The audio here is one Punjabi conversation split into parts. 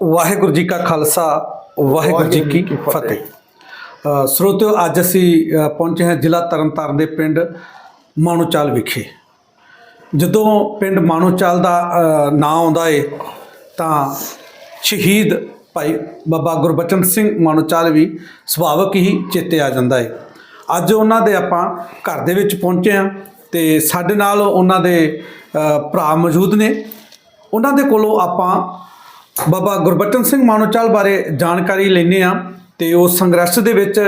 ਵਾਹਿਗੁਰੂ ਜੀ ਕਾ ਖਾਲਸਾ ਵਾਹਿਗੁਰੂ ਜੀ ਕੀ ਫਤਿਹ। ਸਰੋਤਿਓ ਅੱਜ ਅਸੀਂ ਪਹੁੰਚੇ ਹਾਂ ਜ਼ਿਲ੍ਹਾ ਤਰਨਤਾਰਨ ਦੇ ਪਿੰਡ ਮਾਣੋਚਾਲ ਵਿਖੇ। ਜਦੋਂ ਪਿੰਡ ਮਾਣੋਚਾਲ ਦਾ ਨਾਂ ਆਉਂਦਾ ਏ ਤਾਂ ਸ਼ਹੀਦ ਭਾਈ ਬਾਬਾ ਗੁਰਬਚਨ ਸਿੰਘ ਮਾਣੋਚਾਲ ਵੀ ਸੁਭਾਵਕ ਹੀ ਚੇਤੇ ਆ ਜਾਂਦਾ ਏ। ਅੱਜ ਉਹਨਾਂ ਦੇ ਆਪਾਂ ਘਰ ਦੇ ਵਿੱਚ ਪਹੁੰਚੇ ਹਾਂ ਤੇ ਸਾਡੇ ਨਾਲ ਉਹਨਾਂ ਦੇ ਭਰਾ ਮੌਜੂਦ ਨੇ। ਉਹਨਾਂ ਦੇ ਕੋਲੋਂ ਆਪਾਂ ਬਾਬਾ ਗੁਰਬਚਨ ਸਿੰਘ ਮਾਨੋਚਾਲ ਬਾਰੇ ਜਾਣਕਾਰੀ ਲੈਣੇ ਆ ਤੇ ਉਹ ਸੰਘਰਸ਼ ਦੇ ਵਿੱਚ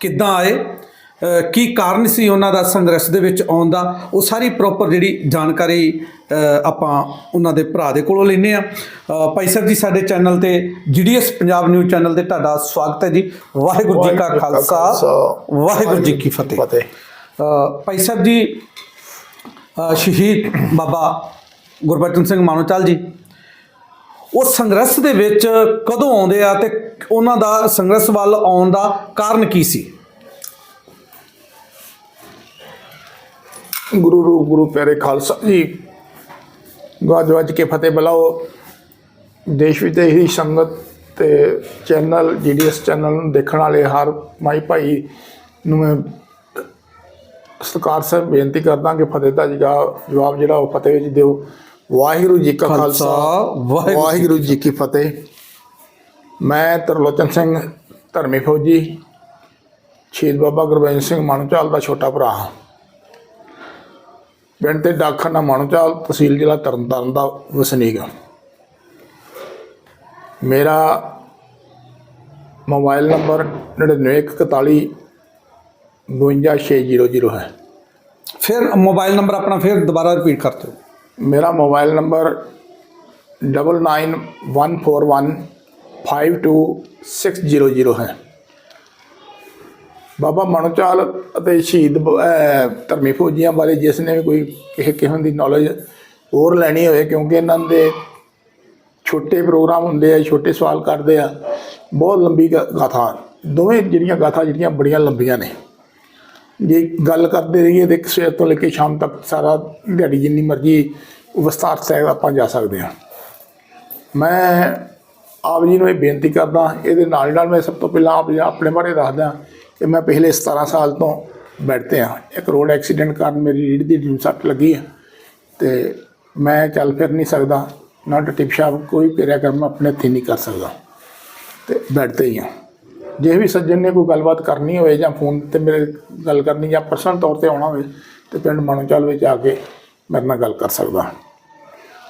ਕਿੱਦਾਂ ਆਏ ਕੀ ਕਾਰਨ ਸੀ ਉਹਨਾਂ ਦਾ ਸੰਘਰਸ਼ ਦੇ ਵਿੱਚ ਆਉਣ ਦਾ ਉਹ ਸਾਰੀ ਪ੍ਰੋਪਰ ਜਿਹੜੀ ਜਾਣਕਾਰੀ ਆਪਾਂ ਉਹਨਾਂ ਦੇ ਭਰਾ ਦੇ ਕੋਲੋਂ ਲੈਣੇ ਆ ਭਾਈ ਸਾਹਿਬ ਜੀ ਸਾਡੇ ਚੈਨਲ ਤੇ ਜੀਡੀਐਸ ਪੰਜਾਬ ਨਿਊਜ਼ ਚੈਨਲ ਤੇ ਤੁਹਾਡਾ ਸਵਾਗਤ ਹੈ ਜੀ। ਵਾਹਿਗੁਰੂ ਜੀ ਕਾ ਖਾਲਸਾ ਵਾਹਿਗੁਰੂ ਜੀ ਕੀ ਫਤਿਹ। ਭਾਈ ਸਾਹਿਬ ਜੀ ਸ਼ਹੀਦ ਬਾਬਾ ਗੁਰਬਚਨ ਸਿੰਘ ਮਾਨੋਚਾਲ ਜੀ। ਉਹ ਸੰਘਰਸ਼ ਦੇ ਵਿੱਚ ਕਦੋਂ ਆਉਂਦੇ ਆ ਤੇ ਉਹਨਾਂ ਦਾ ਸੰਘਰਸ਼ ਵੱਲ ਆਉਣ ਦਾ ਕਾਰਨ ਕੀ ਸੀ? ਗੁਰੂ ਰੂਪ, ਗੁਰੂ ਪਿਆਰੇ ਖਾਲਸਾ ਜੀ, ਗੱਜ ਵੱਜ ਕੇ ਫਤਿਹ ਬਲਾਓ। ਦੇਸ਼ ਵਿਦੇਸ਼ ਦੀ ਸੰਗਤ ਤੇ ਚੈਨਲ, ਜੀਡੀਐਸ ਚੈਨਲ ਨੂੰ ਦੇਖਣ ਵਾਲੇ ਹਰ ਮਾਈ ਭਾਈ ਨੂੰ ਮੈਂ ਸਤਿਕਾਰ ਸਾਹਿਬ ਬੇਨਤੀ ਕਰਦਾ ਕਿ ਫਤਿਹ ਦਾ ਜਗਾ ਜਵਾਬ ਜਿਹੜਾ ਉਹ ਫਤਿਹ ਵਿੱਚ ਦਿਓ। ਵਾਹਿਗੁਰੂ ਜੀ ਕਾ ਖਾਲਸਾ ਵਾਹਿਗੁਰੂ ਜੀ ਕੀ ਫਤਿਹ। ਮੈਂ ਤਰਲੋਚਨ ਸਿੰਘ ਧਰਮੀ ਫੌਜੀ ਸ਼ਹੀਦ ਬਾਬਾ ਗੁਰਬਚਨ ਸਿੰਘ ਮਾਨੋਚਾਲ ਦਾ ਛੋਟਾ ਭਰਾ। ਹਾਂ ਪਿੰਡ ਤੇ ਡਾਕਖਾਨਾ ਮਾਨੋਚਾਲ ਤਹਿਸੀਲ ਜ਼ਿਲ੍ਹਾ ਤਰਨਤਾਰਨ ਦਾ ਵਸਨੀਕ। ਹਾਂ ਮੇਰਾ ਮੋਬਾਈਲ ਨੰਬਰ 9941 52600 ਹੈ। ਫਿਰ ਮੋਬਾਈਲ ਨੰਬਰ ਆਪਣਾ ਫਿਰ ਦੁਬਾਰਾ ਰਿਪੀਟ ਕਰ ਦਿਓ। ਮੇਰਾ ਮੋਬਾਈਲ ਨੰਬਰ 9914152600 ਹੈ। ਬਾਬਾ ਮਨੋਚਾਲ ਅਤੇ ਸ਼ਹੀਦ ਧਰਮੀ ਫੌਜੀਆਂ ਬਾਰੇ ਜਿਸ ਨੇ ਵੀ ਕੋਈ ਕਿਸੇ ਕਿਸਮ ਦੀ ਨੌਲੇਜ ਹੋਰ ਲੈਣੀ ਹੋਵੇ, ਕਿਉਂਕਿ ਇਹਨਾਂ ਦੇ ਛੋਟੇ ਪ੍ਰੋਗਰਾਮ ਹੁੰਦੇ ਆ, ਛੋਟੇ ਸਵਾਲ ਕਰਦੇ ਆ, ਬਹੁਤ ਲੰਬੀ ਗਾ- ਗਾਥਾ। ਦੋਵੇਂ ਜਿਹੜੀਆਂ ਗਾਥਾ, ਜਿਹੜੀਆਂ ਬੜੀਆਂ ਲੰਬੀਆਂ ਨੇ। ਜੇ ਗੱਲ ਕਰਦੇ ਰਹੀਏ ਤੇ ਸਵੇਰ ਤੋਂ ਲੈ ਕੇ ਸ਼ਾਮ ਤੱਕ ਸਾਰਾ ਦਿਹਾੜੀ ਜਿੰਨੀ ਮਰਜ਼ੀ ਵਿਸਤਾਰ ਸਹਿਤ ਆਪਾਂ ਜਾ ਸਕਦੇ ਹਾਂ। ਮੈਂ ਆਪ ਜੀ ਨੂੰ ਇਹ ਬੇਨਤੀ ਕਰਦਾ, ਇਹਦੇ ਨਾਲ ਨਾਲ ਮੈਂ ਸਭ ਤੋਂ ਪਹਿਲਾਂ ਆਪ ਜੀ ਆਪਣੇ ਬਾਰੇ ਦੱਸਦਾ ਕਿ ਮੈਂ ਪਿਛਲੇ 17 ਸਾਲ ਤੋਂ ਬੈੱਡ ਤੇ ਹਾਂ। ਇੱਕ ਰੋਡ ਐਕਸੀਡੈਂਟ ਕਾਰਨ ਮੇਰੀ ਰੀੜ੍ਹ ਦੀ ਹੱਡੀ ਸੱਟ ਲੱਗੀ ਹੈ ਤੇ ਮੈਂ ਚੱਲ ਫਿਰ ਨਹੀਂ ਸਕਦਾ, ਨਾ ਟਿਪ ਸ਼ਾਪ ਕੋਈ ਕਿਰਿਆ ਕਰਮ ਆਪਣੇ ਹੱਥੀਂ ਨਹੀਂ ਕਰ ਸਕਦਾ। ਤੇ ਬੈੱਡ ਤੇ ਹੀ ਹਾਂ। ਜੇ ਵੀ ਸੱਜਣ ਨੇ ਕੋਈ ਗੱਲਬਾਤ ਕਰਨੀ ਹੋਵੇ ਜਾਂ ਫੋਨ ਤੇ ਮੇਰੇ ਗੱਲ ਕਰਨੀ ਜਾਂ ਪਰਸਨਲ ਤੌਰ ਤੇ ਆਉਣਾ ਹੋਵੇ ਤੇ ਪਿੰਡ ਮਾਣੋਚਾਲ ਵਿੱਚ ਆ ਕੇ ਮੇਰੇ ਨਾਲ ਗੱਲ ਕਰ ਸਕਦਾ।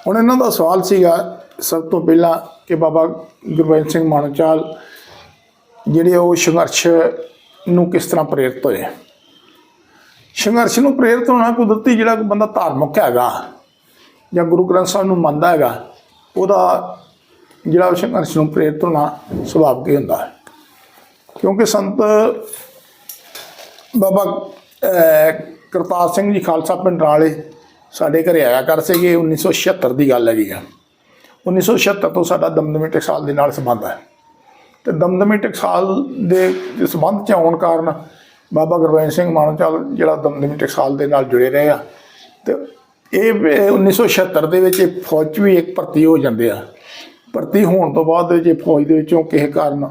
ਹੁਣ ਇਹਨਾਂ ਦਾ ਸਵਾਲ ਸੀਗਾ ਸਭ ਤੋਂ ਪਹਿਲਾਂ ਕਿ ਬਾਬਾ ਗੁਰਬਚਨ ਸਿੰਘ ਮਾਣੋਚਾਲ ਜਿਹੜੇ ਉਹ ਸੰਘਰਸ਼ ਨੂੰ ਕਿਸ ਤਰ੍ਹਾਂ ਪ੍ਰੇਰਿਤ ਹੋਏ? ਸੰਘਰਸ਼ ਨੂੰ ਪ੍ਰੇਰਿਤ ਹੋਣਾ ਕੁਦਰਤੀ ਜਿਹੜਾ ਬੰਦਾ ਧਾਰਮਿਕ ਹੈਗਾ ਜਾਂ ਗੁਰੂ ਗ੍ਰੰਥ ਸਾਹਿਬ ਨੂੰ ਮੰਨਦਾ ਹੈਗਾ, ਉਹਦਾ ਜਿਹੜਾ ਉਹ ਸੰਘਰਸ਼ ਨੂੰ ਪ੍ਰੇਰਿਤ ਹੋਣਾ ਸੁਭਾਵਿਕ ਹੀ ਹੁੰਦਾ। ਹੈ ਕਿਉਂਕਿ ਸੰਤ ਬਾਬਾ ਕਰਤਾਰ ਸਿੰਘ ਜੀ ਖਾਲਸਾ ਪਿੰਡ ਵਾਲੇ ਸਾਡੇ ਘਰੇ ਆਇਆ ਕਰ ਸੀਗੇ 1976 ਦੀ ਗੱਲ ਹੈਗੀ ਆ। 1976 ਤੋਂ ਸਾਡਾ ਦਮਦਮੀ ਟਕਸਾਲ ਦੇ ਨਾਲ ਸੰਬੰਧ ਹੈ। ਤੇ ਦਮਦਮੀ ਟਕਸਾਲ ਦੇ ਸੰਬੰਧ ਚ ਆਉਣ ਕਾਰਨ ਬਾਬਾ ਗੁਰਬਚਨ ਸਿੰਘ ਮਾਨੋਚਾਲ ਜਿਹੜਾ ਦਮਦਮੀ ਟਕਸਾਲ ਦੇ ਨਾਲ ਜੁੜੇ ਰਹੇ ਆ। ਤੇ ਇਹ ਵੀ 1976 ਦੇ ਵਿੱਚ ਇਹ ਫੌਜ 'ਚ ਵੀ ਇੱਕ ਭਰਤੀ ਹੋ ਜਾਂਦੇ ਆ। ਭਰਤੀ ਹੋਣ ਤੋਂ ਬਾਅਦ ਜੇ ਫੌਜ ਦੇ ਵਿੱਚੋਂ ਕਿਸੇ ਕਾਰਨ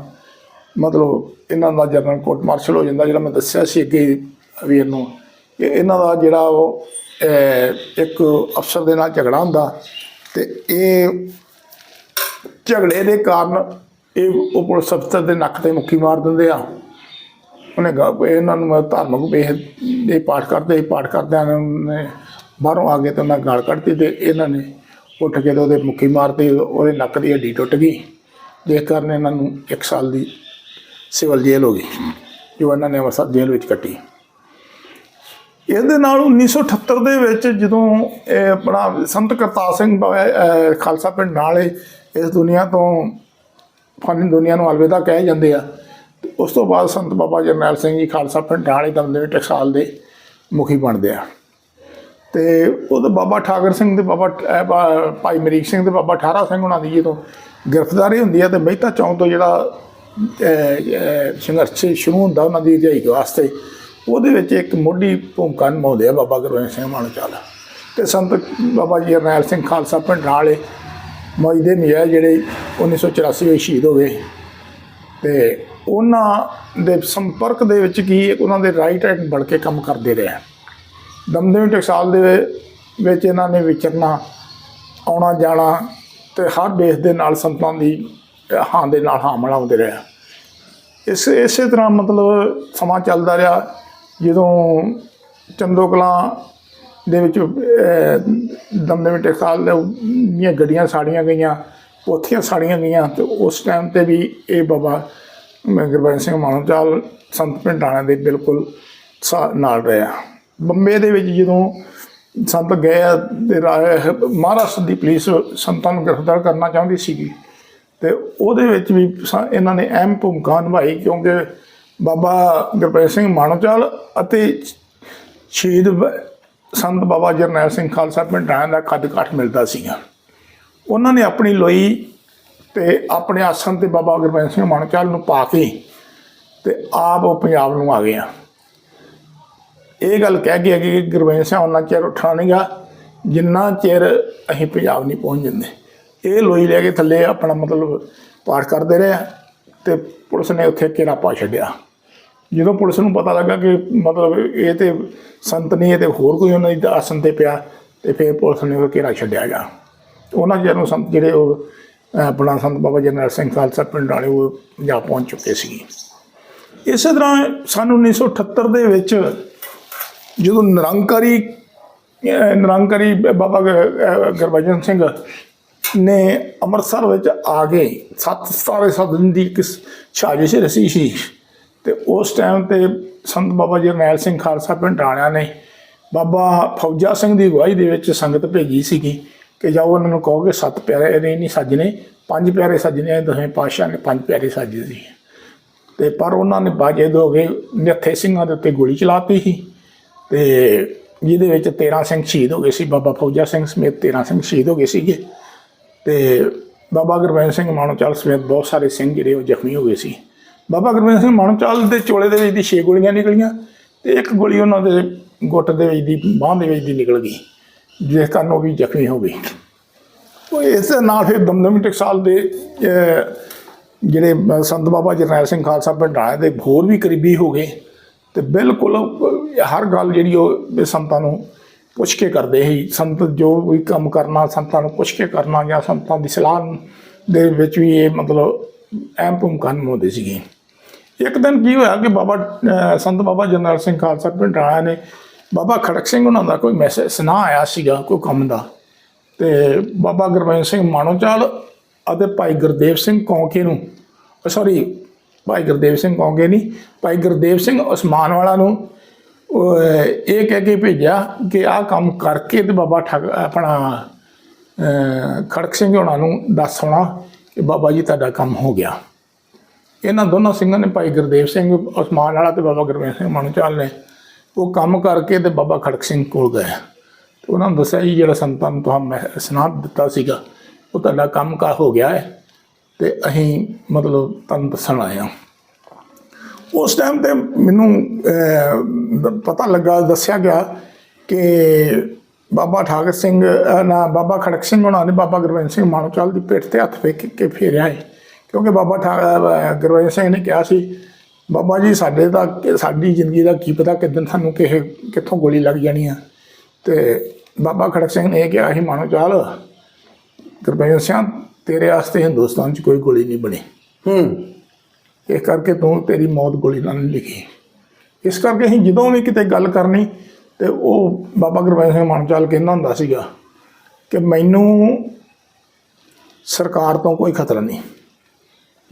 ਮਤਲਬ ਇਹਨਾਂ ਦਾ ਜਨਰਲ ਕੋਰਟ ਮਾਰਸ਼ਲ ਹੋ ਜਾਂਦਾ, ਜਿਹੜਾ ਮੈਂ ਦੱਸਿਆ ਸੀ ਅੱਗੇ ਵੀਰ ਨੂੰ। ਕਿ ਇਹਨਾਂ ਦਾ ਜਿਹੜਾ ਉਹ ਇੱਕ ਅਫਸਰ ਦੇ ਨਾਲ ਝਗੜਾ ਹੁੰਦਾ ਤੇ ਇਹ ਝਗੜੇ ਦੇ ਕਾਰਨ ਇਹ ਉਹ ਪੁਲਿਸ ਅਫਸਰ ਦੇ ਨੱਕ ਤੇ ਮੁੱਕੀ ਮਾਰ ਦਿੰਦੇ ਆ। ਉਹਨੇ ਗਾ, ਇਹਨਾਂ ਨੂੰ ਧਾਰਮਿਕ ਵੇਖ ਦੇ ਪਾਠ ਕਰਦੇ, ਪਾਠ ਕਰਦਿਆਂ ਨੇ ਬਾਹਰੋਂ ਆ ਕੇ ਤੇ ਉਹਨਾਂ ਗਾਲ ਕੱਢਤੀ ਤੇ ਇਹਨਾਂ ਨੇ ਉੱਠ ਕੇ ਤੇ ਉਹਦੇ ਮੁੱਕੀ ਮਾਰਤੀ, ਉਹਦੇ ਨੱਕ ਦੀ ਹੱਡੀ ਟੁੱਟ ਗਈ। ਜਿਸ ਕਾਰਨ ਇਹਨਾਂ ਨੂੰ 1 ਸਾਲ ਦੀ ਸਿਵਲ ਜੇਲ੍ਹ ਹੋ ਗਈ। ਜੋ ਇਹਨਾਂ ਨੇ ਅੰਮ੍ਰਿਤਸਰ ਜੇਲ੍ਹ ਵਿੱਚ ਕੱਟੀ। ਇਹਦੇ ਨਾਲ 1978 ਦੇ ਵਿੱਚ ਜਦੋਂ ਇਹ ਆਪਣਾ ਸੰਤ ਕਰਤਾਰ ਸਿੰਘ ਬ- ਖਾਲਸਾ ਪਿੰਡ ਨਾਲੇ ਇਸ ਦੁਨੀਆ ਤੋਂ, ਫਾਨੀ ਦੁਨੀਆ ਨੂੰ ਅਲਵਿਦਾ ਕਹਿ ਜਾਂਦੇ ਆ। ਤੇ ਉਸ ਤੋਂ ਬਾਅਦ ਸੰਤ ਬਾਬਾ ਜਰਨੈਲ ਸਿੰਘ ਜੀ ਖਾਲਸਾ ਪਿੰਡ ਨਾਲੇ ਦਮਦਮੀ ਟਕਸਾਲ ਦੇ ਮੁਖੀ ਬਣਦੇ ਆ। ਤੇ ਉਹਦੇ ਬਾਬਾ ਠਾਕਰ ਸਿੰਘ ਤੇ ਬਾਬਾ ਭਾਈ ਮਰੀਕ ਸਿੰਘ ਤੇ ਬਾਬਾ ਠਾਰਾ ਸਿੰਘ ਉਹਨਾਂ ਦੀ ਜਦੋਂ ਗ੍ਰਿਫਤਾਰੀ ਹੁੰਦੀ ਹੈ ਤੇ ਮਹਿਤਾ ਚੌਂਕ ਤੋਂ ਜਿਹੜਾ ਸੰਘਰਸ਼ ਸ਼ੁਰੂ ਹੁੰਦਾ ਉਹਨਾਂ ਦੀ ਅਜਾਈ ਵਾਸਤੇ। ਉਹਦੇ ਵਿੱਚ ਇੱਕ ਮੋਢੀ ਭੂਮਿਕਾ ਨਿਭਾਉਂਦੇ ਆ ਬਾਬਾ ਗੁਰਵਿੰਦ ਸਿੰਘ ਮਾਨੋਚਾਲ। ਤੇ ਸੰਤ ਬਾਬਾ ਜੀ ਅਰਨੈਲ ਸਿੰਘ ਖਾਲਸਾ ਪਿੰਡ ਨਾਲੇ ਮੌਜੂਦੇ ਮਿਆ ਜਿਹੜੇ 1984 ਵਿੱਚ ਸ਼ਹੀਦ ਹੋ ਗਏ। ਤੇ ਉਹਨਾਂ ਦੇ ਸੰਪਰਕ ਦੇ ਵਿੱਚ ਕੀ ਉਹਨਾਂ ਦੇ ਰਾਈਟ ਹੈਂਡ ਬਣ ਕੇ ਕੰਮ ਕਰਦੇ ਰਹੇ ਦਮਦਮੀ ਟਕਸਾਲ ਦੇ ਵਿੱਚ ਇਹਨਾਂ ਨੇ ਵਿਚਰਨਾ ਆਉਣਾ ਜਾਣਾ ਤੇ ਹਰ ਦੇਸ਼ ਦੇ ਨਾਲ ਸੰਤਾਂ ਦੀ ਹਾਂ ਦੇ ਨਾਲ ਹਾਂ ਮਿਲਾਉਂਦੇ ਰਿਹਾ। ਇਸ ਇਸੇ ਤਰ੍ਹਾਂ ਮਤਲਬ ਸਮਾਂ ਚੱਲਦਾ ਰਿਹਾ। ਜਦੋਂ ਚੰਦੋ ਕਲਾਂ ਦੇ ਵਿੱਚ ਅਹ, ਦਮਦਮੀ ਦੀਆਂ ਗੱਡੀਆਂ ਸਾੜੀਆਂ ਗਈਆਂ ਪੋਥੀਆਂ ਸਾੜੀਆਂ ਗਈਆਂ ਤੇ ਉਸ ਟਾਈਮ ਤੇ ਵੀ ਇਹ ਬਾਬਾ ਅਹ, ਗੁਰਬਚਨ ਸਿੰਘ ਮਾਨੋਚਾਲ ਸੰਤ ਪਿੰਡਾਣਾ ਦੇ ਬਿਲਕੁਲ ਸਾ- ਨਾਲ ਰਿਹਾ। ਬੰਬੇ ਦੇ ਵਿੱਚ ਜਦੋਂ ਸੰਤ ਗਏ ਆ ਤੇ ਮਹਾਰਾਸ਼ਟਰ ਦੀ ਪੁਲਿਸ ਸੰਤਾਂ ਨੂੰ ਗ੍ਰਿਫਤਾਰ ਕਰਨਾ ਚਾਹੁੰਦੀ ਸੀਗੀ ਤੇ ਉਹਦੇ ਵਿੱਚ ਵੀ ਸਾ- ਇਹਨਾਂ ਨੇ ਅਹਿਮ ਭੂਮਿਕਾ ਨਿਭਾਈ ਕਿਉਂਕਿ ਬਾਬਾ ਗੁਰਪ੍ਰੀਤ ਸਿੰਘ ਮਾਨੋਚਾਲ ਅਤੇ ਸ਼ਹੀਦ ਸੰਤ ਬਾਬਾ ਜਰਨੈਲ ਸਿੰਘ ਖਾਲਸਾ ਪਿੰਡਾਂ ਦਾ ਕੱਦ ਕਾਠ ਮਿਲਦਾ ਸੀਗਾ। ਉਹਨਾਂ ਨੇ ਆਪਣੀ ਲੋਈ ਤੇ ਆਪਣੇ ਆਸਣ ਤੇ ਬਾਬਾ ਗੁਰਪ੍ਰੀਤ ਸਿੰਘ ਮਾਨੋਚਾਲ ਨੂੰ ਪਾ ਕੇ ਤੇ ਆਪ ਉਹ ਪੰਜਾਬ ਨੂੰ ਆ ਗਏ ਆ ਇਹ ਗੱਲ ਕਹਿ ਗਿਆ ਕਿ ਗੁਰਬਚਨ ਸਿੰਘ ਉਹਨਾਂ ਚਿਰ ਉੱਠਣਾ ਨਹੀਂਗਾ ਜਿੰਨਾ ਚਿਰ ਅਸੀਂ ਪੰਜਾਬ ਨਹੀਂ ਪਹੁੰਚ ਜਾਂਦੇ। ਇਹ ਲੋਈ ਲੈ ਕੇ ਥੱਲੇ ਆਪਣਾ ਮਤਲਬ ਪਾਠ ਕਰਦੇ ਰਹੇ ਤੇ ਪੁਲਿਸ ਨੇ ਉੱਥੇ ਘੇਰਾ ਪਾ ਛੱਡਿਆ। ਜਦੋਂ ਪੁਲਿਸ ਨੂੰ ਪਤਾ ਲੱਗਾ ਕਿ ਮਤਲਬ ਇਹ ਤੇ ਸੰਤ ਨਹੀਂ, ਇਹ ਤੇ ਹੋਰ ਕੋਈ ਉਹਨਾਂ ਦੀ ਆਸਨ ਤੇ ਪਿਆ ਤੇ ਫਿਰ ਪੁਲਿਸ ਨੇ ਉਹ ਘੇਰਾ ਛੱਡਿਆ ਗਿਆ ਉਹਨਾਂ ਜਦੋਂ ਸੰਤ ਜਿਹੜੇ ਉਹ, ਆਪਣਾ ਸੰਤ ਬਾਬਾ ਜਰਨੈਲ ਸਿੰਘ ਖਾਲਸਾ ਪਿੰਡ ਵਾਲੇ ਉਹ ਪੰਜਾਬ ਪਹੁੰਚ ਚੁੱਕੇ ਸੀ। ਇਸੇ ਤਰ੍ਹਾਂ ਸਨ 1978 ਦੇ ਵਿੱਚ ਜਦੋਂ ਨਿਰੰਕਾਰੀ ਨਿਰੰਕਾਰੀ ਬਾਬਾ ਗੁਰ- ਗੁਰਬਚਨ ਸਿੰਘ ਨੇ ਅੰਮ੍ਰਿਤਸਰ ਵਿੱਚ ਆ ਕੇ ਸੱਤ ਸਤਾਰੇ ਸਦਨ ਦੀ ਇੱਕ ਸਾਜ਼ਿਸ਼ ਰਸੀ ਸੀ। ਤੇ ਉਸ ਟਾਈਮ ਤੇ ਸੰਤ ਬਾਬਾ ਜਰਨੈਲ ਸਿੰਘ ਖਾਲਸਾ ਪਿੰਡ ਵਾਲਿਆਂ ਨੇ ਬਾਬਾ ਫੌਜਾ ਸਿੰਘ ਦੀ ਅਗਵਾਈ ਦੇ ਵਿੱਚ ਸੰਗਤ ਭੇਜੀ ਸੀਗੀ ਕਿ ਜਾਓ ਉਹਨਾਂ ਨੂੰ ਕਹੋ ਕਿ ਸੱਤ ਪਿਆਰੇ ਇਹ ਨਹੀਂ ਸੱਜਣੇ ਪੰਜ ਪਿਆਰੇ ਸੱਜਣੇ ਆ, ਦਸਵੇਂ ਪਾਤਸ਼ਾਹ ਨੇ ਪੰਜ ਪਿਆਰੇ ਸਾਜੇ ਸੀ। ਤੇ ਪਰ ਉਹਨਾਂ ਨੇ ਬਾਜੇ ਦੋਗੇ ਨੱਥੇ ਸਿੰਘਾਂ ਦੇ ਉੱਤੇ ਗੋਲੀ ਚਲਾਤੀ ਸੀ ਤੇ ਜਿਹਦੇ ਵਿੱਚ 13 ਸਿੰਘ ਸ਼ਹੀਦ ਹੋ ਗਏ ਸੀ। ਬਾਬਾ ਫੌਜਾ ਸਿੰਘ ਸਮੇਤ 13 ਸਿੰਘ ਸ਼ਹੀਦ ਹੋ ਗਏ ਸੀਗੇ। ਤੇ ਬਾਬਾ ਗੁਰਬਚਨ ਸਿੰਘ ਮਾਣੋਚਾਲ ਸਮੇਤ ਬਹੁਤ ਸਾਰੇ ਸਿੰਘ ਜਿਹੜੇ ਉਹ ਜ਼ਖਮੀ ਹੋ ਗਏ ਸੀ। ਬਾਬਾ ਗੁਰਬਚਨ ਸਿੰਘ ਮਾਣੋਚਾਲ ਦੇ ਚੋਲੇ ਦੇ ਵਿੱਚ ਦੀ 6 ਗੋਲੀਆਂ ਨਿਕਲੀਆਂ ਤੇ ਇੱਕ ਗੋਲੀ ਉਹਨਾਂ ਦੇ ਗੁੱਟ ਦੇ ਵਿੱਚ ਦੀ, ਬਾਂਹ ਦੇ ਵਿੱਚ ਦੀ ਨਿਕਲ ਗਈ, ਜਿਸ ਕਾਰਨ ਉਹ ਵੀ ਜ਼ਖਮੀ ਹੋ ਗਈ ਉਹ ਇਸ ਦੇ ਨਾਲ ਫਿਰ ਦਮਦਮੀ ਟਕਸਾਲ ਦੇ ਜਿਹੜੇ ਸੰਤ ਬਾਬਾ ਜਰਨੈਲ ਸਿੰਘ ਖਾਲਸਾ ਪਿੰਡਾਂ ਦੇ ਹੋਰ ਵੀ ਕਰੀਬੀ ਹੋ ਗਏ ਤੇ ਬਿਲਕੁਲ ਹਰ ਗੱਲ ਜਿਹੜੀ ਉਹ ਇਹ ਸੰਤਾਂ ਨੂੰ ਪੁੱਛ ਕੇ ਕਰਦੇ ਸੀ, ਸੰਤ ਜੋ ਵੀ ਕੰਮ ਕਰਨਾ, ਸੰਤਾਂ ਨੂੰ ਪੁੱਛ ਕੇ ਕਰਨਾ ਜਾਂ ਸੰਤਾਂ ਦੀ ਸਲਾਹ ਦੇ ਵਿੱਚ ਵੀ ਇਹ ਮਤਲਬ ਅਹਿਮ ਭੂਮਿਕਾ ਨਿਭਾਉਂਦੇ ਸੀਗੇ। ਇੱਕ ਦਿਨ ਕੀ ਹੋਇਆ ਕਿ ਬਾਬਾ ਸੰਤ ਬਾਬਾ ਜਰਨੈਲ ਸਿੰਘ ਖਾਲਸਾ ਪਿੰਡ ਪਿੰਡਾਂ ਨੇ ਬਾਬਾ ਖੜਕ ਸਿੰਘ ਉਹਨਾਂ ਦਾ ਕੋਈ ਮੈਸੇਜ ਸੁਨਾ ਆਇਆ ਸੀਗਾ ਕੋਈ ਕੰਮ ਦਾ। ਤੇ ਬਾਬਾ ਗੁਰਬਚਨ ਸਿੰਘ ਮਾਣੋਚਾਲ ਅਤੇ ਭਾਈ ਗੁਰਦੇਵ ਸਿੰਘ ਕੌਂਕੇ ਨੂੰ ਸੌਰੀ ਭਾਈ ਗੁਰਦੇਵ ਸਿੰਘ ਕੌਂਕੇ ਨਹੀਂ, ਭਾਈ ਗੁਰਦੇਵ ਸਿੰਘ ਉਸਮਾਨ ਵਾਲਾ ਨੂੰ ਇਹ ਕਹਿ ਕੇ ਭੇਜਿਆ ਕਿ ਆਹ ਕੰਮ ਕਰਕੇ ਤੇ ਬਾਬਾ ਠਗ ਆਪਣਾ ਖੜਕ ਸਿੰਘ ਉਹਨਾਂ ਨੂੰ ਦੱਸ ਹੋਣਾ ਕਿ ਬਾਬਾ ਜੀ ਤੁਹਾਡਾ ਕੰਮ ਹੋ ਗਿਆ। ਇਹਨਾਂ ਦੋਨਾਂ ਸਿੰਘਾਂ ਨੇ ਭਾਈ ਗੁਰਦੇਵ ਸਿੰਘ, ਉਸਮਾਨ ਵਾਲਾ ਤੇ ਬਾਬਾ ਗੁਰਮੇਸ਼ ਸਿੰਘ ਮਾਨੋਚਾਲ ਨੇ ਉਹ ਕੰਮ ਕਰਕੇ ਤੇ ਬਾਬਾ ਖੜਕ ਸਿੰਘ ਕੋਲ ਗਏ। ਤੇ ਉਹਨਾਂ ਨੂੰ ਦੱਸਿਆ ਜੀ, ਜਿਹੜਾ ਸੰਤਾਂ ਨੂੰ ਤੁਹਾਨੂੰ ਸਨਾਤ ਦਿੱਤਾ ਸੀਗਾ, ਉਹ ਤੁਹਾਡਾ ਕੰਮ ਕਾ ਹੋ ਗਿਆ ਹੈ। ਤੇ ਅਸੀਂ ਮਤਲਬ ਤੁਹਾਨੂੰ ਦੱਸਣ ਆਏ ਹਾਂ। ਉਸ ਟਾਈਮ ਤੇ ਮੈਨੂੰ ਪਤਾ ਲੱਗਾ ਦੱਸਿਆ ਗਿਆ ਕਿ ਬਾਬਾ ਠਾਕਰ ਸਿੰਘ ਨਾ ਬਾਬਾ ਖੜਕ ਸਿੰਘ ਉਹਨਾਂ ਨੇ ਬਾਬਾ ਗੁਰਬਚਨ ਸਿੰਘ ਮਾਨੋਚਾਲ ਦੀ ਪਿੱਠ ਤੇ ਹੱਥ ਫੇਕ ਕੇ ਫੇਰਿਆ ਹੈ ਕਿਉਂਕਿ ਬਾਬਾ ਠਾ- ਅਹ, ਸਿੰਘ ਨੇ ਕਿਹਾ ਸੀ ਬਾਬਾ ਜੀ ਸਾਡੇ ਦਾ ਸਾਡੀ ਜ਼ਿੰਦਗੀ ਦਾ ਕੀ ਪਤਾ ਕਿਦਾਂ ਸਾਨੂੰ ਕਿਸੇ ਕਿੱਥੋਂ ਗੋਲੀ ਲੱਗ ਜਾਣੀ ਆ? ਤੇ ਬਾਬਾ ਖੜਕ ਸਿੰਘ ਨੇ ਇਹ ਕਿਹਾ ਸੀ ਮਾਨੋਚਾਲ ਗੁਰਬਚਨ ਸਿੰਘ ਤੇਰੇ ਵਾਸਤੇ ਹਿੰਦੁਸਤਾਨ 'ਚ ਕੋਈ ਗੋਲੀ ਨਹੀਂ ਬਣੀ। ਹੂੰ। ਇਸ ਕਰਕੇ ਤੂੰ ਤੇਰੀ ਮੌਤ ਗੋਲੀ ਨਾਲ ਲਿਖੀ। ਇਸ ਕਰਕੇ ਅਸੀਂ ਜਦੋਂ ਵੀ ਕਿਤੇ ਗੱਲ ਕਰਨੀ ਤੇ ਉਹ ਬਾਬਾ ਗੁਰਬਚਨ ਸਿੰਘ ਮਾਨਚਾਲ ਕਹਿੰਦਾ ਹੁੰਦਾ ਸੀਗਾ ਕਿ ਮੈਨੂੰ ਸਰਕਾਰ ਤੋਂ ਕੋਈ ਖਤਰਾ ਨਹੀਂ।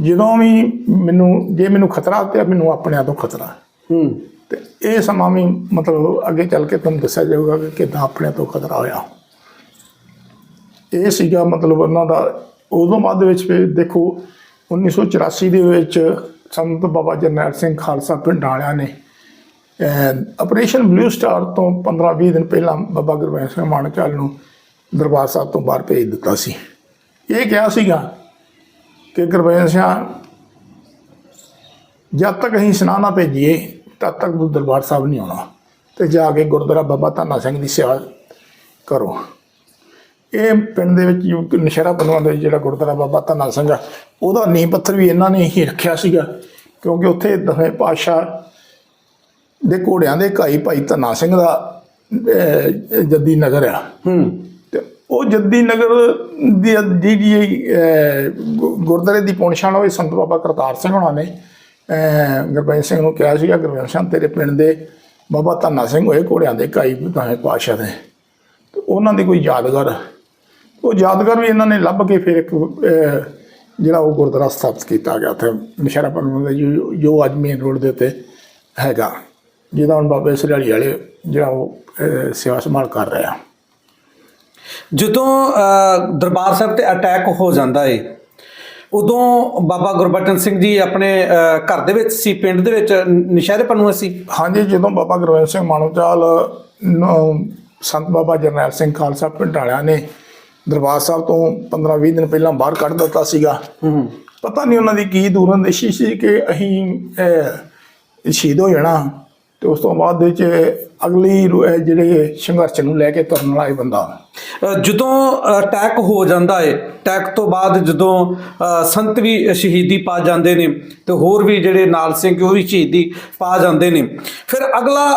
ਜਦੋਂ ਵੀ ਮੈਨੂੰ ਜੇ ਮੈਨੂੰ ਖਤਰਾ ਤੇ ਮੈਨੂੰ ਆਪਣਿਆਂ ਤੋਂ ਖਤਰਾ। ਹੂੰ। ਤੇ ਇਹ ਸਮਾਂ ਵੀ ਮਤਲਬ ਅੱਗੇ ਚੱਲ ਕੇ ਤੁਹਾਨੂੰ ਦੱਸਿਆ ਜਾਊਗਾ ਕਿ ਕਿਦਾਂ ਆਪਣੇ ਤੋਂ ਖਤਰਾ ਹੋਇਆ। ਇਹ ਸੀਗਾ ਮਤਲਬ ਉਹਨਾਂ ਦਾ ਉਦੋਂ ਬਾਅਦ ਵਿੱਚ ਫਿਰ ਦੇਖੋ 1984 ਦੇ ਵਿੱਚ ਸੰਤ ਬਾਬਾ ਜਰਨੈਲ ਸਿੰਘ ਖਾਲਸਾ ਪਿੰਡ ਵਾਲਿਆਂ ਨੇ ਆਪਰੇਸ਼ਨ ਬਲੂ ਸਟਾਰ ਤੋਂ 15-20 ਦਿਨ ਪਹਿਲਾਂ ਬਾਬਾ ਗੁਰਬਚਨ ਸਿੰਘ ਮਾਨਚਾਲ ਨੂੰ ਦਰਬਾਰ ਸਾਹਿਬ ਤੋਂ ਬਾਹਰ ਭੇਜ ਦਿੱਤਾ ਸੀ। ਇਹ ਕਿਹਾ ਸੀਗਾ ਕਿ ਗੁਰਬਚਨ ਸਿੰਘ, ਜਦ ਤੱਕ ਅਸੀਂ ਸੁਨਾ ਭੇਜੀਏ, ਤਦ ਤੱਕ ਤੂੰ ਦਰਬਾਰ ਸਾਹਿਬ ਨਹੀਂ ਆਉਣਾ ਤੇ ਜਾ ਕੇ ਗੁਰਦੁਆਰਾ ਬਾਬਾ ਧੰਨਾ ਸਿੰਘ ਦੀ ਸੇਵਾ ਕਰੋ। ਇਹ ਪਿੰਡ ਦੇ ਵਿੱਚ ਜੋ ਨਸ਼ਹਿਰਾ ਬਣਵਾ ਦੇ ਜਿਹੜਾ ਗੁਰਦੁਆਰਾ ਬਾਬਾ ਧੰਨਾ ਸਿੰਘ ਆ ਉਹਦਾ ਨੀਂਹ ਪੱਥਰ ਵੀ ਇਹਨਾਂ ਨੇ ਹੀ ਰੱਖਿਆ ਸੀਗਾ ਕਿਉਂਕਿ ਉੱਥੇ ਦਸਵੇਂ ਪਾਤਸ਼ਾਹ ਦੇ ਘੋੜਿਆਂ ਦੇ ਭਾਈ ਭਾਈ ਧੰਨਾ ਸਿੰਘ ਦਾ ਜੱਦੀ ਨਗਰ ਆ। ਹੂੰ। ਤੇ ਉਹ ਜੱਦੀ ਨਗਰ ਦੀ ਜਿਹੜੀ ਅਹ, ਗੁ- ਗੁਰਦੁਆਰੇ ਦੀ ਪੌਣਛਾਣ ਹੋਈ ਸੰਤ ਬਾਬਾ ਕਰਤਾਰ ਸਿੰਘ ਹੋਣਾ ਨੇ। ਗੁਰਬਚਨ ਸਿੰਘ ਨੂੰ ਕਿਹਾ ਸੀਗਾ ਗੁਰਬਚਨ ਸਿੰਘ ਤੇਰੇ ਪਿੰਡ ਦੇ ਬਾਬਾ ਧੰਨਾ ਸਿੰਘ ਹੋਏ ਘੋੜਿਆਂ ਦੇ ਕਾਈ ਭਾਵੇਂ ਪਾਸ਼ਾ ਦੇ। ਉਹਨਾਂ ਦੀ ਕੋਈ ਯਾਦਗਾਰ ਉਹ ਯਾਦਗਾਰ ਵੀ ਇਹਨਾਂ ਨੇ ਲੱਭ ਕੇ ਫਿਰ ਇੱਕ ਜਿਹੜਾ ਉਹ ਗੁਰਦੁਆਰਾ ਸਥਾਪਿਤ ਕੀਤਾ ਗਿਆ ਉੱਥੇ ਨਸ਼ਹਿਰਾ ਪਰਮੰਦ ਦਾ ਜੋ- ਜੋ ਅੱਜ ਮੇਨ ਰੋਡ ਦੇ ਉੱਤੇ ਹੈਗਾ ਜਿਹਦਾ ਹੁਣ ਬਾਬੇ ਸਰਿਆਲੀ ਵਾਲੇ ਜਿਹੜਾ ਉਹ ਸੇਵਾ ਸੰਭਾਲ ਕਰ ਰਿਹਾ ਜਦੋਂ ਦਰਬਾਰ ਸਾਹਿਬ ਤੇ ਅਟੈਕ ਹੋ ਜਾਂਦਾ ਏ ਉਦੋਂ ਬਾਬਾ ਗੁਰਬਚਨ ਸਿੰਘ ਜੀ ਆਪਣੇ ਘਰ ਦੇ ਵਿੱਚ ਸੀ ਪਿੰਡ ਦੇ ਵਿੱਚ ਨਿਸ਼ਾਰੇ ਪੰਨੂ ਸੀ? ਹਾਂਜੀ ਜਦੋਂ ਬਾਬਾ ਗੁਰਵਿੰਦ ਸਿੰਘ ਮਾਨੋਚਾਲ ਸੰਤ ਬਾਬਾ ਜਰਨੈਲ ਸਿੰਘ ਖਾਲਸਾ ਪਿੰਡ ਵਾਲਿਆਂ ਨੇ ਦਰਬਾਰ ਸਾਹਿਬ ਤੋਂ 15-20 ਦਿਨ ਪਹਿਲਾਂ ਬਾਹਰ ਕੱਢ ਦਿੱਤਾ ਸੀਗਾ। ਪਤਾ ਨਹੀਂ ਉਹਨਾਂ ਦੀ ਕੀ ਦੂਰਅੰਦੇਸ਼ੀ ਸੀ ਕਿ ਅਸੀਂ ਸ਼ਹੀਦ ਹੋ ਜਾਣਾ। ਤੇ ਉਸ ਤੋਂ ਬਾਅਦ ਵਿੱਚ ਅਗਲੀ ਰੂ- ਜਿਹੜੇ ਸੰਘਰਸ਼ ਨੂੰ ਲੈ ਕੇ ਤੁਰਨ ਵਾਲਾ ਇਹ ਬੰਦਾ। ਜਦੋਂ ਅਟੈਕ ਹੋ ਜਾਂਦਾ ਏ, ਅਟੈਕ ਤੋਂ ਬਾਅਦ ਜਦੋਂ ਸੰਤ ਵੀ ਸ਼ਹੀਦੀ ਪਾ ਜਾਂਦੇ ਨੇ ਤੇ ਹੋਰ ਵੀ ਜਿਹੜੇ ਨਾਲ ਸਿੰਘ ਉਹ ਵੀ ਸ਼ਹੀਦੀ ਪਾ ਜਾਂਦੇ ਨੇ। ਫਿਰ ਅਗਲਾ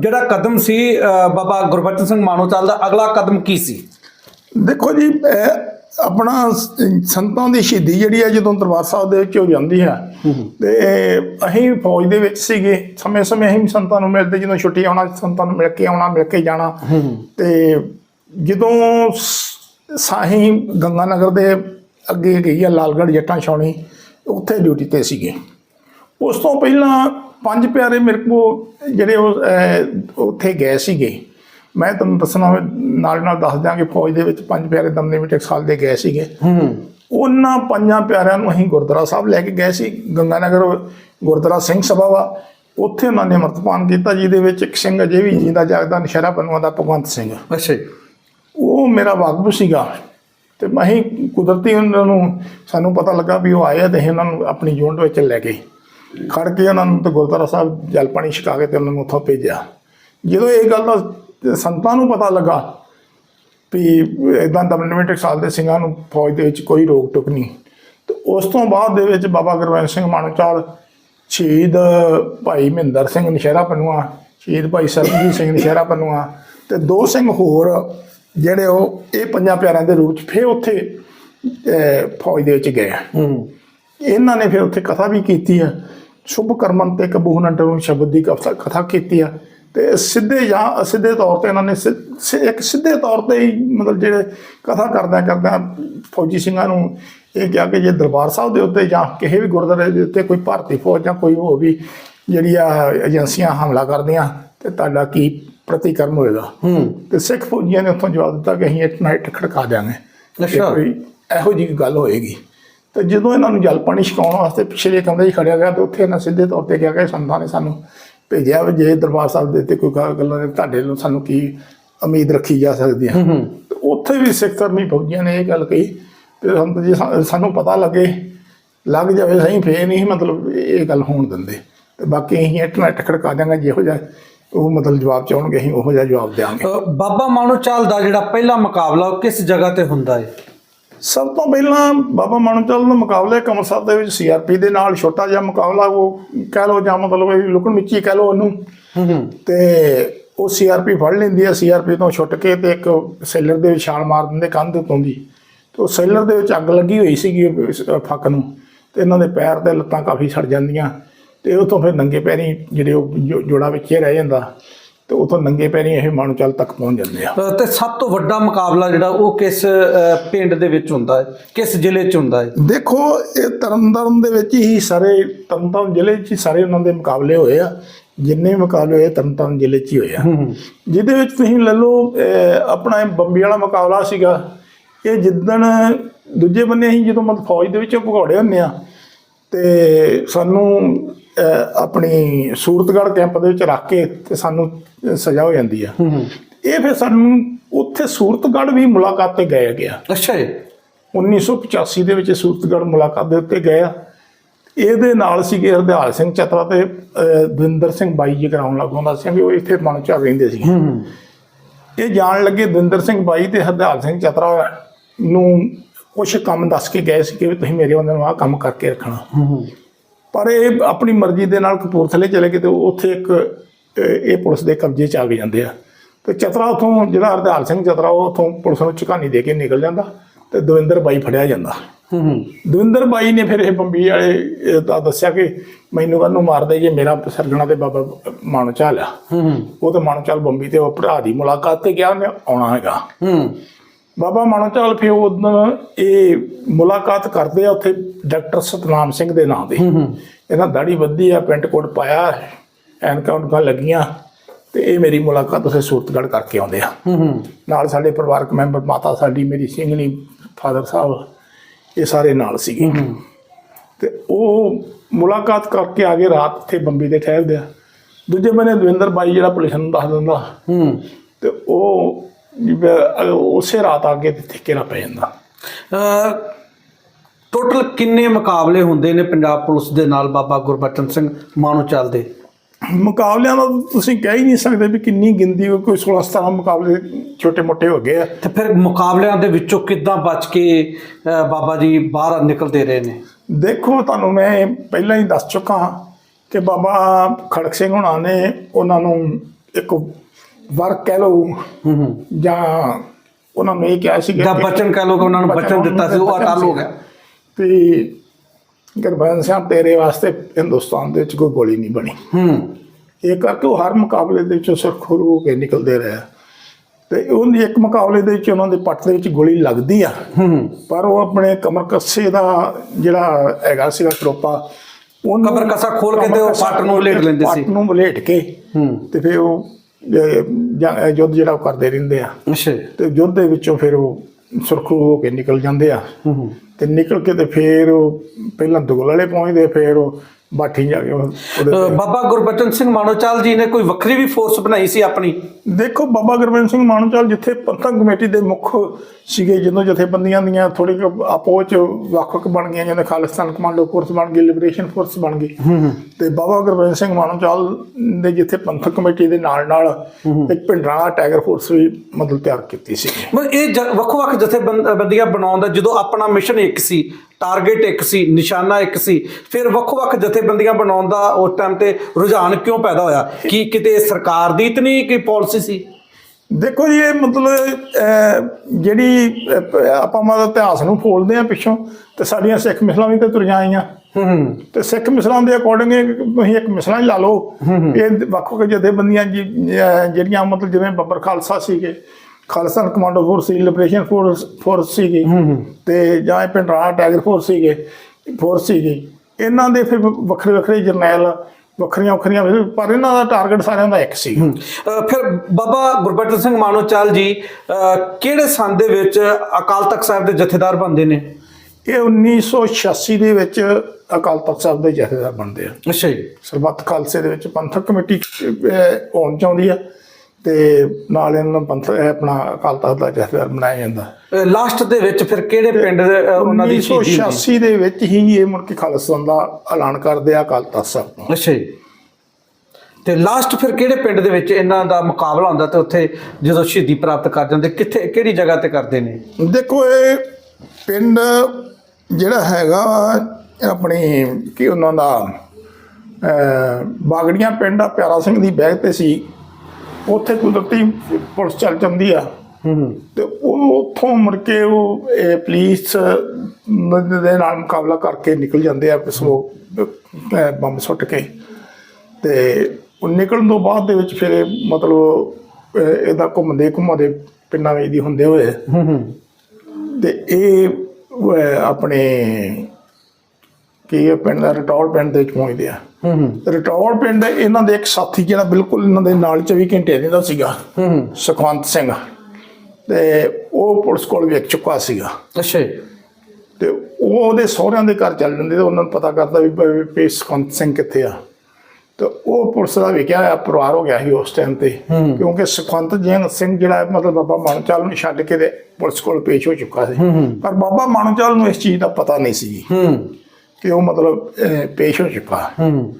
ਜਿਹੜਾ ਕਦਮ ਸੀ ਬਾਬਾ ਗੁਰਬਚਨ ਸਿੰਘ ਮਾਨੋਚਾਲ ਦਾ ਅਗਲਾ ਕਦਮ ਕੀ ਸੀ? ਦੇਖੋ ਜੀ ਆਪਣਾ ਸੰਤਾਂ ਦੀ ਸ਼ਹੀਦੀ ਜਿਹੜੀ ਹੈ ਜਦੋਂ ਦਰਬਾਰ ਸਾਹਿਬ ਦੇ ਵਿੱਚ ਹੋ ਜਾਂਦੀ ਹੈ ਤੇ ਅਸੀਂ ਫੌਜ ਦੇ ਵਿੱਚ ਸੀਗੇ। ਸਮੇਂ ਸਮੇਂ ਅਸੀਂ ਸੰਤਾਂ ਨੂੰ ਮਿਲਦੇ ਜਦੋਂ ਛੁੱਟੀ ਆਉਣਾ ਸੰਤਾਂ ਨੂੰ ਮਿਲ ਕੇ ਆਉਣਾ ਮਿਲ ਕੇ ਜਾਣਾ। ਤੇ ਜਦੋਂ ਸਾਹੀਂ ਗੰਗਾਨਗਰ ਦੇ ਅੱਗੇ ਗਈ ਆ ਲਾਲਗੜ੍ਹ ਜੱਟਾਂ ਛਾਉਣੀ ਉੱਥੇ ਡਿਊਟੀ ਤੇ ਸੀਗੇ। ਉਸ ਤੋਂ ਪਹਿਲਾਂ ਪੰਜ ਪਿਆਰੇ ਮੇਰੇ ਕੋ ਜਿਹੜੇ ਉੱਥੇ ਗਏ ਸੀਗੇ। ਮੈਂ ਤੁਹਾਨੂੰ ਦੱਸਣਾ ਹੋਵੇ ਨਾਲ ਨਾਲ ਦੱਸ ਦਿਆਂਗੇ ਫੌਜ ਦੇ ਵਿੱਚ ਪੰਜ ਪਿਆਰੇ ਦਮਨੇ ਵਿੱਚ ਇੱਕ ਸਾਲ ਦੇ ਗਏ ਸੀਗੇ। ਹੂੰ। ਉਹਨਾਂ ਪੰਜਾਂ ਪਿਆਰਿਆਂ ਨੂੰ ਅਸੀਂ ਗੁਰਦੁਆਰਾ ਸਾਹਿਬ ਲੈ ਕੇ ਗਏ ਸੀ ਗੰਗਾਨਗਰ ਗੁਰਦੁਆਰਾ ਸਿੰਘ ਸਭਾ ਵਾ। ਉੱਥੇ ਉਹਨਾਂ ਨੇ ਅੰਮ੍ਰਿਤਪਾਨ ਕੀਤਾ ਜਿਹਦੇ ਵਿੱਚ ਇੱਕ ਸਿੰਘ ਅਜੇ ਵੀ ਜਿੰਦਾ ਜਾਗਦਾ ਨਸ਼ਹਿਰਾ ਬਣਵਾ ਦਾ ਭਗਵੰਤ ਸਿੰਘ। ਅੱਛਾ ਉਹ ਮੇਰਾ ਵਾਕਬ ਸੀਗਾ ਤੇ ਮੈਂ ਹੀ ਕੁਦਰਤੀ ਉਹਨਾਂ ਨੂੰ ਸਾਨੂੰ ਪਤਾ ਲੱਗਾ ਵੀ ਉਹ ਆਏ ਆ ਤੇ ਉਹਨਾਂ ਨੂੰ ਆਪਣੀ ਯੂਨਿਟ ਵਿੱਚ ਲੈ ਗਏ। ਖੜ ਕੇ ਉਹਨਾਂ ਨੂੰ ਤੇ ਗੁਰਦੁਆਰਾ ਸਾਹਿਬ ਜਲ ਪਾਣੀ ਛਕਾ ਕੇ ਤੇ ਉਹਨਾਂ ਨੂੰ ਉੱਥੋਂ ਭੇਜਿਆ। ਜਦੋਂ ਇਹ ਗੱਲ ਦਾ ਸੰਤਾਂ ਨੂੰ ਪਤਾ ਲੱਗਾ ਵੀ ਇਦਾਂ ਦਮਨਵੇਂ ਸਾਲ ਦੇ ਸਿੰਘਾਂ ਨੂੰ ਫੌਜ ਦੇ ਵਿੱਚ ਕੋਈ ਰੋਕ ਟੁਕ ਨਹੀਂ। ਤੇ ਉਸ ਤੋਂ ਬਾਅਦ ਦੇ ਵਿੱਚ ਬਾਬਾ ਗੁਰਵੰਤ ਸਿੰਘ ਮਾਨੋਚਾਲ ਸ਼ਹੀਦ ਭਾਈ ਮਹਿੰਦਰ ਸਿੰਘ ਨਸ਼ਹਿਰਾ ਪਨੂਆ ਸ਼ਹੀਦ ਭਾਈ ਸਰਬਜੀਤ ਸਿੰਘ ਨਸ਼ਹਿਰਾ ਪਨੂਆ ਤੇ ਦੋ ਸਿੰਘ ਹੋਰ ਜਿਹੜੇ ਉਹ ਇਹ ਪੰਜਾਂ ਪਿਆਰਿਆਂ ਦੇ ਰੂਪ ਚ ਫੇਰ ਉੱਥੇ ਫੌਜ ਦੇ ਵਿੱਚ ਗਏ। ਹੂੰ। ਇਹਨਾਂ ਨੇ ਫਿਰ ਉੱਥੇ ਕਥਾ ਵੀ ਕੀਤੀ ਆ ਸ਼ੁਭ ਕਰਮਨ ਤੇ ਕਬੂਹ ਨੰਟਰ ਨੂੰ ਸ਼ਬਦ ਦੀ ਕਥਾ ਕਥਾ ਕੀਤੀ ਆ। ਤੇ ਸਿੱਧੇ ਜਾਂ ਅਸਿੱਧੇ ਤੌਰ ਤੇ ਇਹਨਾਂ ਨੇ ਇੱਕ ਸਿੱਧੇ ਤੌਰ ਤੇ ਹੀ ਮਤਲਬ ਜਿਹੜੇ ਕਥਾ ਕਰਦਿਆਂ ਕਰਦਿਆਂ ਫੌਜੀ ਸਿੰਘਾਂ ਨੂੰ ਇਹ ਕਿਹਾ ਕਿ ਜੇ ਦਰਬਾਰ ਸਾਹਿਬ ਦੇ ਉੱਤੇ ਜਾਂ ਕਿਸੇ ਵੀ ਗੁਰਦੁਆਰੇ ਦੇ ਉੱਤੇ ਕੋਈ ਭਾਰਤੀ ਫੌਜ ਜਾਂ ਕੋਈ ਹੋਰ ਵੀ ਜਿਹੜੀ ਆ ਏਜੰਸੀਆਂ ਹਮਲਾ ਕਰਦੀਆਂ ਤੇ ਤੁਹਾਡਾ ਕੀ ਪ੍ਰਤੀਕਰਮ ਹੋਏਗਾ? ਹੂੰ। ਤੇ ਸਿੱਖ ਫੌਜੀਆਂ ਨੇ ਉੱਥੋਂ ਜਵਾਬ ਦਿੱਤਾ ਕਿ ਅਸੀਂ ਇੱਕ ਨਾਈਟ ਖੜਕਾ ਦਿਆਂਗੇ। ਅੱਛਾ। ਕੋਈ ਇਹੋ ਜਿਹੀ ਗੱਲ ਹੋਏਗੀ। ਤੇ ਜਦੋਂ ਇਹਨਾਂ ਨੂੰ ਜਲ ਪਾਣੀ ਛਕਾਉਣ ਵਾਸਤੇ ਪਿਛਲੇ ਕਮਰੇ 'ਚ ਖੜਿਆ ਗਿਆ ਤੇ ਉੱਥੇ ਇਹਨਾਂ ਸਿੱਧੇ ਤੌਰ ਤੇ ਕਿਹਾ ਕਿ ਸੰਤਾਂ ਨੇ ਸਾਨੂੰ ਭੇਜਿਆ ਵੀ ਜੇ ਦਰਬਾਰ ਸਾਹਿਬ ਦੇ ਉੱਤੇ ਕੋਈ ਗੱਲਾਂ ਨੇ ਤੁਹਾਡੇ ਨੂੰ ਸਾਨੂੰ ਕੀ ਉਮੀਦ ਰੱਖੀ ਜਾ ਸਕਦੀ ਹੈ ਤੇ ਉੱਥੇ ਵੀ ਸਿੱਖ ਧਰਮੀ ਫੌਜੀਆਂ ਨੇ ਇਹ ਗੱਲ ਕਹੀ ਤੇ ਸੰਤ ਜੀ ਸਾਨੂੰ ਪਤਾ ਲੱਗੇ ਲੱਗ ਜਾਵੇ ਸਹੀ ਫੇਰ ਨਹੀਂ ਮਤਲਬ ਇਹ ਗੱਲ ਹੋਣ ਦਿੰਦੇ। ਤੇ ਬਾਕੀ ਅਸੀਂ ਇੰਟਰਨੈਟ ਖੜਕਾ ਦਿਆਂਗੇ ਜਿਹੋ ਜਿਹਾ ਉਹ ਮਤਲਬ ਜਵਾਬ ਚਾਹਣਗੇ ਅਸੀਂ ਉਹੋ ਜਿਹਾ ਜਵਾਬ ਦਿਆਂਗੇ। ਅ, ਬਾਬਾ ਮਾਨੋਚਾਲ ਦਾ ਜਿਹੜਾ ਪਹਿਲਾ ਮੁਕਾਬਲਾ ਉਹ ਕਿਸ ਜਗ੍ਹਾ ਤੇ ਹੁੰਦਾ ਹੈ ਸਭ ਤੋਂ ਪਹਿਲਾਂ ਬਾਬਾ ਮਾਨੋਚਲ ਦਾ ਮੁਕਾਬਲਾ ਇੱਕ ਅੰਮ੍ਰਿਤਸਰ ਦੇ ਵਿੱਚ ਸੀਆਰਪੀ ਦੇ ਨਾਲ ਛੋਟਾ ਜਿਹਾ ਮੁਕਾਬਲਾ ਉਹ ਕਹਿ ਲਓ ਜਾਂ ਮਤਲਬ ਇਹ ਲੁਕਣ ਮਿੱਚੀ ਕਹਿ ਲਓ ਉਹਨੂੰ। ਤੇ ਉਹ ਸੀਆਰਪੀ ਫੜ ਲੈਂਦੀ ਹੈ ਸੀਆਰਪੀ ਤੋਂ ਛੁੱਟ ਕੇ ਤੇ ਇੱਕ ਸੈਲਰ ਦੇ ਵਿੱਚ ਛਾਲ ਮਾਰ ਦਿੰਦੇ ਕੰਧ ਉੱਤੋਂ ਦੀ। ਤੇ ਉਹ ਸੈਲਰ ਦੇ ਵਿੱਚ ਅੱਗ ਲੱਗੀ ਹੋਈ ਸੀਗੀ ਫੱਕ ਨੂੰ। ਤੇ ਇਹਨਾਂ ਦੇ ਪੈਰ ਤੇ ਲੱਤਾਂ ਕਾਫੀ ਸੜ ਜਾਂਦੀਆਂ। ਤੇ ਉਤੋਂ ਫਿਰ ਨੰਗੇ ਪੈਰੀ ਜਿਹੜੇ ਉਹ ਜੋੜਾ ਵਿੱਚ ਰਹਿ ਜਾਂਦਾ। ਤੇ ਉਤੋਂ ਨੰਗੇ ਪੈਰੀ ਇਹ ਮਾਨੋਚਲ ਤੱਕ ਪਹੁੰਚ ਜਾਂਦੇ ਆ। ਤੇ ਸਭ ਤੋਂ ਵੱਡਾ ਮੁਕਾਬਲਾ ਜਿਹੜਾ ਉਹ ਕਿਸ ਪਿੰਡ ਦੇ ਵਿੱਚ ਹੁੰਦਾ ਹੈ ਕਿਸ ਜ਼ਿਲ੍ਹੇ 'ਚ ਹੁੰਦਾ ਹੈ? ਦੇਖੋ ਇਹ ਤਰਨਤਾਰਨ ਦੇ ਵਿੱਚ ਹੀ ਸਾਰੇ ਤਰਨਤਾਰਨ ਜ਼ਿਲ੍ਹੇ 'ਚ ਹੀ ਸਾਰੇ ਉਹਨਾਂ ਦੇ ਮੁਕਾਬਲੇ ਹੋਏ ਆ। ਜਿੰਨੇ ਮੁਕਾਬਲੇ ਹੋਏ ਤਰਨਤਾਰਨ ਜ਼ਿਲ੍ਹੇ 'ਚ ਹੀ ਹੋਏ ਆ। ਜਿਹਦੇ ਵਿੱਚ ਤੁਸੀਂ ਲੈ ਲਓ ਆਪਣਾ ਬੰਬੀ ਵਾਲਾ ਮੁਕਾਬਲਾ ਸੀਗਾ। ਇਹ ਜਿੱਦਣ ਦੂਜੇ ਬੰਨੇ ਅਸੀਂ ਜਦੋਂ ਮਤਲਬ ਫੌਜ ਦੇ ਵਿੱਚ ਭਗੌੜੇ ਹੁੰਦੇ ਆ ਤੇ ਸਾਨੂੰ ਆਪਣੀ ਸੂਰਤਗੜ੍ਹ ਕੈਂਪ ਦੇ ਵਿੱਚ ਰੱਖ ਕੇ ਤੇ ਸਾਨੂੰ ਸਜ਼ਾ ਹੋ ਜਾਂਦੀ ਆ। ਇਹ ਫਿਰ ਸਾਨੂੰ ਉੱਥੇ ਸੂਰਤਗੜ੍ਹ ਵੀ ਮੁਲਾਕਾਤ ਤੇ ਗਏ ਗਿਆ। ਅੱਛਾ ਜੀ। 1985 ਦੇ ਵਿੱਚ ਸੂਰਤਗੜ੍ਹ ਮੁਲਾਕਾਤ ਦੇ ਉੱਤੇ ਗਏ ਆ। ਇਹਦੇ ਨਾਲ ਸੀਗੇ ਹਰਦਿਆਲ ਸਿੰਘ ਚਤਰਾ ਤੇ ਦਵਿੰਦਰ ਸਿੰਘ ਬਾਈ ਜੀ ਕਰਾਉਣ ਲੱਗੋਂਦਾ ਸੀ ਵੀ ਉਹ ਇੱਥੇ ਮਨ ਚ ਰਹਿੰਦੇ ਸੀ ਇਹ ਜਾਣ ਲੱਗੇ ਦਵਿੰਦਰ ਸਿੰਘ ਬਾਈ ਤੇ ਹਰਦਿਆਲ ਸਿੰਘ ਚਤਰਾ ਨੂੰ ਕੁਝ ਕੰਮ ਦੱਸ ਕੇ ਗਏ ਸੀ ਕਿ ਤੁਸੀਂ ਮੇਰੇ ਉਹਨਾਂ ਨੂੰ ਆਹ ਕੰਮ ਕਰਕੇ ਰੱਖਣਾ। ਪਰ ਇਹ ਆਪਣੀ ਮਰਜ਼ੀ ਦੇ ਨਾਲ ਕਪੂਰਥਲੇ ਚਲੇ ਗਏ ਤੇ ਉੱਥੇ ਇੱਕ ਇਹ ਪੁਲਿਸ ਦੇ ਕਬਜ਼ੇ ਚ ਆ ਗਏ ਜਾਂਦੇ ਆ। ਤੇ ਚਤਰਾ ਉਥੋਂ ਜਿਹੜਾ ਹਰਦਿਆਲ ਸਿੰਘ ਚਤਰਾ ਉਹ ਉਥੋਂ ਪੁਲਿਸ ਨੂੰ ਝਕਾਨੀ ਦੇ ਕੇ ਨਿਕਲ ਜਾਂਦਾ ਤੇ ਦਵਿੰਦਰ ਬਾਈ ਫੜਿਆ ਜਾਂਦਾ। ਹੂੰ ਹੂੰ। ਦਵਿੰਦਰ ਬਾਈ ਨੇ ਫਿਰ ਇਹ ਬੰਬੀ ਵਾਲੇ ਤਾਂ ਦੱਸਿਆ ਕਿ ਮੈਨੂੰ ਕਾਹਨੂੰ ਮਾਰਦੇ ਜੇ ਮੇਰਾ ਸਰਗਣਾ ਤੇ ਬਾਬਾ ਮਾਨੋ ਚਾਲ ਆ। ਹੂੰ ਹੂੰ। ਉਹ ਤੇ ਮਾਨੋ ਚਾਲ ਬੰਬੀ ਤੇ ਉਹ ਭਰਾ ਦੀ ਮੁਲਾਕਾਤ ਤੇ ਗਿਆ ਉਹਨੇ ਆਉਣਾ ਹੈਗਾ। ਹੂੰ। ਬਾਬਾ ਮਾਨੋ ਚਾਲ ਫਿਰ ਉਦੋਂ ਇਹ ਮੁਲਾਕਾਤ ਕਰਦੇ ਆ ਉੱਥੇ ਡਾਕਟਰ ਸਤਨਾਮ ਸਿੰਘ ਦੇ ਨਾਂ ਦੇ ਇਹਨਾਂ ਦਾੜੀ ਬੱਧੀ ਆ ਪੈਂਟ ਕੋਟ ਪਾਇਆ ਐਨਕਾਂ ਉਨਕਾਂ ਲੱਗੀਆਂ ਤੇ ਇਹ ਮੇਰੀ ਮੁਲਾਕਾਤ ਉਸੇ ਸੂਰਤਗੜ ਕਰਕੇ ਆਉਂਦੇ ਆ। ਨਾਲ ਸਾਡੇ ਪਰਿਵਾਰਕ ਮੈਂਬਰ ਮਾਤਾ ਸਾਡੀ ਮੇਰੀ ਸਿੰਘਣੀ ਫਾਦਰ ਸਾਹਿਬ ਇਹ ਸਾਰੇ ਨਾਲ ਸੀਗੇ। ਤੇ ਉਹ ਮੁਲਾਕਾਤ ਕਰਕੇ ਆ ਕੇ ਰਾਤ ਇੱਥੇ ਬੰਬੀ ਦੇ ਠਹਿਰਦੇ ਆ। ਦੂਜੇ ਬੰਨੇ ਦਵਿੰਦਰ ਬਾਈ ਜਿਹੜਾ ਪੁਲਿਸ ਨੂੰ ਦੱਸ ਦਿੰਦਾ। ਹੂੰ। ਤੇ ਉਹ ਉਸੇ ਰਾਤ ਆ ਕੇ ਇੱਥੇ ਘੇਰਾ ਪੈ ਜਾਂਦਾ। ਟੋਟਲ ਕਿੰਨੇ ਮੁਕਾਬਲੇ ਹੁੰਦੇ ਨੇ ਪੰਜਾਬ ਪੁਲਿਸ ਦੇ ਨਾਲ ਬਾਬਾ ਗੁਰਬਚਨ ਸਿੰਘ ਮਾਨੋ ਚੱਲਦੇ ਮੁਕਾਬਲਿਆਂ ਦਾ ਤੁਸੀਂ ਕਹਿ ਹੀ ਨਹੀਂ ਸਕਦੇ ਵੀ ਕਿੰਨੀ ਗਿਣਤੀ ਹੋਈ, ਕੋਈ 16 17 ਮੁਕਾਬਲੇ ਛੋਟੇ ਮੋਟੇ ਹੋ ਗਏ ਆ। ਤੇ ਫਿਰ ਮੁਕਾਬਲਿਆਂ ਦੇ ਵਿੱਚੋਂ ਕਿੱਦਾਂ ਬਚ ਕੇ ਬਾਬਾ ਜੀ ਬਾਹਰ ਨਿਕਲਦੇ ਰਹੇ ਨੇ? ਦੇਖੋ ਤੁਹਾਨੂੰ ਮੈਂ ਪਹਿਲਾਂ ਹੀ ਦੱਸ ਚੁੱਕਾ ਹਾਂ ਕਿ ਬਾਬਾ ਖੜਕ ਸਿੰਘ ਹੁਣਾਂ ਨੇ ਉਹਨਾਂ ਨੂੰ ਇੱਕ ਵਰਕ ਕਹਿ ਲਓ ਹੂੰ ਹੂੰ। ਜਾਂ ਉਹਨਾਂ ਨੂੰ ਇਹ ਕਿਹਾ ਸੀ ਜਾਂ ਬਚਨ ਕਹਿ ਲਓ ਕਿ ਉਹਨਾਂ ਨੂੰ ਬਚਨ ਦਿੱਤਾ ਸੀ ਉਹ ਅਟਲ ਹੋ ਗਿਆ। ਤੇ ਗੁਰਬੰਦ ਸਿੰਘ ਤੇਰੇ ਵਾਸਤੇ ਹਿੰਦੁਸਤਾਨ ਦੇ ਵਿੱਚ ਕੋਈ ਗੋਲੀ ਨਹੀਂ ਬਣੀ। ਹੂੰ। ਇਹ ਕਰਕੇ ਉਹ ਹਰ ਮੁਕਾਬਲੇ ਦੇ ਵਿੱਚੋਂ ਸੁਰਖਰੂ ਹੋ ਕੇ ਨਿਕਲਦੇ ਰਹੇ ਤੇ ਉਹਦੀ ਇੱਕ ਮੁਕਾਬਲੇ ਦੇ ਵਿੱਚ ਉਹਨਾਂ ਦੇ ਪੱਟ ਦੇ ਵਿੱਚ ਗੋਲੀ ਲੱਗਦੀ ਆ। ਪਰ ਉਹ ਆਪਣੇ ਕਮਰ ਕੱਸੇ ਦਾ ਜਿਹੜਾ ਹੈਗਾ ਸੀਗਾ ਟਰੋਪਾ ਉਹਨੂੰ ਕਮਰ ਕੱਸਾ ਖੋਲ ਕੇ ਤੇ ਉਹ ਪੱਟ ਨੂੰ ਵਲੇਟ ਲੈਂਦੇ ਸੀ। ਪੱਟ ਨੂੰ ਵਲੇਟ ਕੇ ਤੇ ਫਿਰ ਉਹ ਯੁੱਧ ਜਿਹੜਾ ਉਹ ਕਰਦੇ ਰਹਿੰਦੇ ਆ। ਅੱਛਾ ਤੇ ਯੁੱਧ ਦੇ ਵਿੱਚੋਂ ਫਿਰ ਉਹ ਸੁਰਖਰੂ ਹੋ ਕੇ ਨਿਕਲ ਜਾਂਦੇ ਆ। ਹੂੰ ਹੂੰ। ਤੇ ਨਿਕਲ ਕੇ ਤੇ ਫਿਰ ਉਹ ਪਹਿਲਾਂ ਦੁਗਲ ਵਾਲੇ ਪਹੁੰਚਦੇ ਫਿਰ ਉਹ ਬਾਠੀ ਜਾ ਕੇ ਉਹ- ਉਹਦੇ ਅਹ, ਬਾਬਾ ਗੁਰਬਚਨ ਸਿੰਘ ਮਾਨੋਚਾਲ ਜੀ ਨੇ ਕੋਈ ਵੱਖਰੀ ਵੀ ਫੋਰਸ ਬਣਾਈ ਸੀ ਆਪਣੀ? ਦੇਖੋ ਬਾਬਾ ਗੁਰਬੰਦ ਸਿੰਘ ਮਾਨੋਚਾਲ ਜਿੱਥੇ ਪੰਥਕ ਕਮੇਟੀ ਦੇ ਮੁੱਖ ਸੀਗੇ ਜਦੋਂ ਜਥੇਬੰਦੀਆਂ ਦੀਆਂ ਥੋੜੀ ਆਪੋ ਚ ਵੱਖ-ਵੱਖ ਬਣ ਗਈਆਂ ਜਿਵੇਂ ਖਾਲਿਸਤਾਨ ਕਮਾਂਡੋ ਫੋਰਸ ਬਣ ਗਈ ਲਿਬਰੇਸ਼ਨ ਫੋਰਸ ਬਣ ਗਈ। ਤੇ ਬਾਬਾ ਗੁਰਬੰਦ ਸਿੰਘ ਮਾਨੋਚਾਲ ਦੇ ਜਿੱਥੇ ਪੰਥਕ ਕਮੇਟੀ ਦੇ ਨਾਲ ਨਾਲ ਇੱਕ ਪਿੰਡਰਾਣਾ ਟਾਈਗਰ ਫੋਰਸ ਵੀ ਮਤਲਬ ਤਿਆਰ ਕੀਤੀ ਸੀ। ਮਤਲਬ ਇਹ ਜ- ਵੱਖ-ਵੱਖ ਜਥੇਬੰਦੀਆਂ ਬਣਾਉਣ ਦਾ ਜਦੋਂ ਆਪਣਾ ਮਿਸ਼ਨ ਇੱਕ ਸੀ ਟਾਰਗੇਟ ਇੱਕ ਸੀ ਨਿਸ਼ਾਨਾ ਇੱਕ ਸੀ। ਫਿਰ ਵੱਖ-ਵੱਖ ਜਥੇਬੰਦੀਆਂ ਬਣਾਉਣ ਦਾ ਉਸ ਟਾਈਮ ਤੇ ਰੁਝਾਨ ਕਿਉਂ ਪੈਦਾ ਹੋਇਆ? ਕੀ ਕਿਤੇ ਸਰਕਾਰ ਦੀ ਇਤਨੀ ਕੀ ਪਾਲਿਸੀ ਸੀ? ਦੇਖੋ ਜੀ ਇਹ ਮਤਲਬ ਜਿਹੜੀ ਆਪਾਂ ਮਤਲਬ ਇਤਿਹਾਸ ਨੂੰ ਫੋਲਦੇ ਆ ਪਿੱਛੋਂ ਤੇ ਸਾਡੀਆਂ ਸਿੱਖ ਮਿਸਲਾਂ ਵੀ ਤੇ ਤੁਰੀਆਂ ਆਈਆਂ। ਹੂੰ ਤੇ ਸਿੱਖ ਮਿਸਲਾਂ ਦੇ ਅਕੋਰਡਿੰਗ ਤੁਸੀਂ ਇੱਕ ਮਿਸਲਾਂ ਹੀ ਲਾ ਲਓ। ਇਹ ਵੱਖ ਵੱਖ ਜਥੇਬੰਦੀਆਂ ਜਿਹੜੀਆਂ ਮਤਲਬ ਜਿਵੇਂ ਬੱਬਰ ਖਾਲਸਾ ਸੀਗੇ ਖਾਲਸਾ ਕਮਾਂਡੋ ਫੋਰਸ ਸੀ ਲਿਬਰੇਸ਼ਨ ਫੋਰਸ ਫੋਰਸ ਸੀਗੀ। ਤੇ ਜਾਂ ਇਹ ਪਿੰਡਰਾ ਟਾਈਗਰ ਫੋਰਸ ਸੀਗੇ ਫੋਰਸ ਸੀਗੀ। ਇਹਨਾਂ ਦੇ ਫਿਰ ਵੱਖਰੇ ਵੱਖਰੇ ਜਰਨੈਲ ਵੱਖਰੀਆਂ ਵੱਖਰੀਆਂ ਪਰ ਇਹਨਾਂ ਦਾ ਟਾਰਗੇਟ ਸਾਰਿਆਂ ਦਾ ਇੱਕ ਸੀ। ਫਿਰ ਬਾਬਾ ਗੁਰਬਚਨ ਸਿੰਘ ਮਾਨੋਚਾਲ ਜੀ ਕਿਹੜੇ ਸੰਨ ਦੇ ਵਿੱਚ ਅਕਾਲ ਤਖਤ ਸਾਹਿਬ ਦੇ ਜਥੇਦਾਰ ਬਣਦੇ ਨੇ? ਇਹ 1986 ਦੇ ਵਿੱਚ ਅਕਾਲ ਤਖਤ ਸਾਹਿਬ ਦੇ ਜਥੇਦਾਰ ਬਣਦੇ ਆ। ਅੱਛਾ ਜੀ। ਸਰਬੱਤ ਖਾਲਸੇ ਦੇ ਵਿੱਚ ਪੰਥਕ ਕਮੇਟੀ ਹੋਣ ਚਾਹੁੰਦੀ ਆ। ਤੇ ਨਾਲ ਇਹਨਾਂ ਨੂੰ ਪੰਥ ਇਹ ਆਪਣਾ ਅਕਾਲ ਤਖਤ ਦਾ ਜਥੇਦਾਰ ਬਣਾਇਆ ਜਾਂਦਾ। ਲਾਸਟ ਦੇ ਵਿੱਚ ਫਿਰ ਕਿਹੜੇ ਪਿੰਡ ਦੇ, ਉਹਨਾਂ ਦੀ ਸ਼ਹੀਦੀ ਹੁੰਦੀ 1986 ਦੇ ਵਿੱਚ ਹੀ ਇਹ ਮੁੜ ਕੇ ਖਾਲਸਾ ਦਾ ਐਲਾਨ ਕਰਦੇ ਆ ਅਕਾਲ ਤਖਤ ਸਾਹਿਬ ਤੋਂ। ਅੱਛਾ ਜੀ। ਤੇ ਲਾਸਟ ਫਿਰ ਕਿਹੜੇ ਪਿੰਡ ਦੇ ਵਿੱਚ ਇਹਨਾਂ ਦਾ ਮੁਕਾਬਲਾ ਹੁੰਦਾ ਤੇ ਉੱਥੇ ਜਦੋਂ ਸ਼ਹੀਦੀ ਪ੍ਰਾਪਤ ਕਰ ਜਾਂਦੇ ਕਿੱਥੇ ਕਿਹੜੀ ਜਗ੍ਹਾ ਤੇ ਕਰਦੇ ਨੇ? ਦੇਖੋ ਇਹ ਪਿੰਡ ਜਿਹੜਾ ਹੈਗਾ ਆਪਣੀ ਕੀ ਉਹਨਾਂ ਦਾ ਬਾਗੜੀਆਂ ਪਿੰਡ ਆ ਪਿਆਰਾ ਸਿੰਘ ਦੀ ਬੈਗ ਤੇ ਸੀ। ਉੱਥੇ ਕੁਦਰਤੀ ਪੁਲਿਸ ਚੱਲ ਜਾਂਦੀ ਆ। ਤੇ ਉਹ ਉੱਥੋਂ ਮੁੜ ਕੇ ਉਹ ਇਹ ਪੁਲਿਸ ਦੇ ਨਾਲ ਮੁਕਾਬਲਾ ਕਰਕੇ ਨਿਕਲ ਜਾਂਦੇ ਆ ਪਿਸੋ ਬੰਬ ਸੁੱਟ ਕੇ। ਤੇ ਉਹ ਨਿਕਲਣ ਤੋਂ ਬਾਅਦ ਦੇ ਵਿੱਚ ਫਿਰ ਇਹ ਮਤਲਬ ਇਹਦਾ ਘੁੰਮਦੇ ਘੁੰਮਦੇ ਪਿੰਡਾਂ ਵਿੱਚ ਦੀ ਹੁੰਦੇ ਹੋਏ। ਤੇ ਇਹ ਆਪਣੇ ਕੀ ਇਹ ਪਿੰਡ ਦਾ ਰਟੌਲ ਪਿੰਡ ਦੇ ਵਿੱਚ ਪਹੁੰਚਦੇ ਆ। ਰਟੌਲ ਪਿੰਡ ਇਹਨਾਂ ਦੇ ਇੱਕ ਸਾਥੀ ਜਿਹੜਾ ਬਿਲਕੁਲ ਇਹਨਾਂ ਦੇ ਨਾਲ 24 ਘੰਟੇ ਰਹਿੰਦਾ ਸੀਗਾ। ਸੁਖਵੰਤ ਸਿੰਘ। ਤੇ ਉਹ ਪੁਲਿਸ ਕੋਲ ਵੇਖ ਚੁੱਕਾ ਸੀਗਾ। ਅੱਛਾ ਤੇ ਉਹ ਉਹਦੇ ਸਹੁਰਿਆਂ ਦੇ ਘਰ ਚੱਲ ਜਾਂਦੇ ਤੇ ਉਹਨਾਂ ਨੂੰ ਪਤਾ ਕਰਦਾ ਵੀ ਵੀ ਸੁਖਵੰਤ ਸਿੰਘ ਕਿੱਥੇ ਆ। ਤੇ ਉਹ ਪੁਲਿਸ ਦਾ ਵੇਖਿਆ ਹੋਇਆ ਪਰਿਵਾਰ ਹੋ ਗਿਆ ਸੀ ਉਸ ਟਾਈਮ ਤੇ। ਕਿਉਂਕਿ ਸੁਖਵੰਤ ਜੈਨ ਸਿੰਘ ਜਿਹੜਾ ਮਤਲਬ ਬਾਬਾ ਮਾਨੋਚਾਲ ਨੂੰ ਛੱਡ ਕੇ ਤੇ ਪੁਲਿਸ ਕੋਲ ਪੇਸ਼ ਹੋ ਚੁੱਕਾ ਸੀ। ਪਰ ਬਾਬਾ ਮਾਨੋਚਾਲ ਨੂੰ ਇਸ ਚੀਜ਼ ਦਾ ਪਤਾ ਨਹੀਂ ਸੀ। ਹੂੰ। ਕਿ ਉਹ ਮਤਲਬ ਪੇਸ਼ ਹੋ ਚੁੱਕਾ। ਹੂੰ।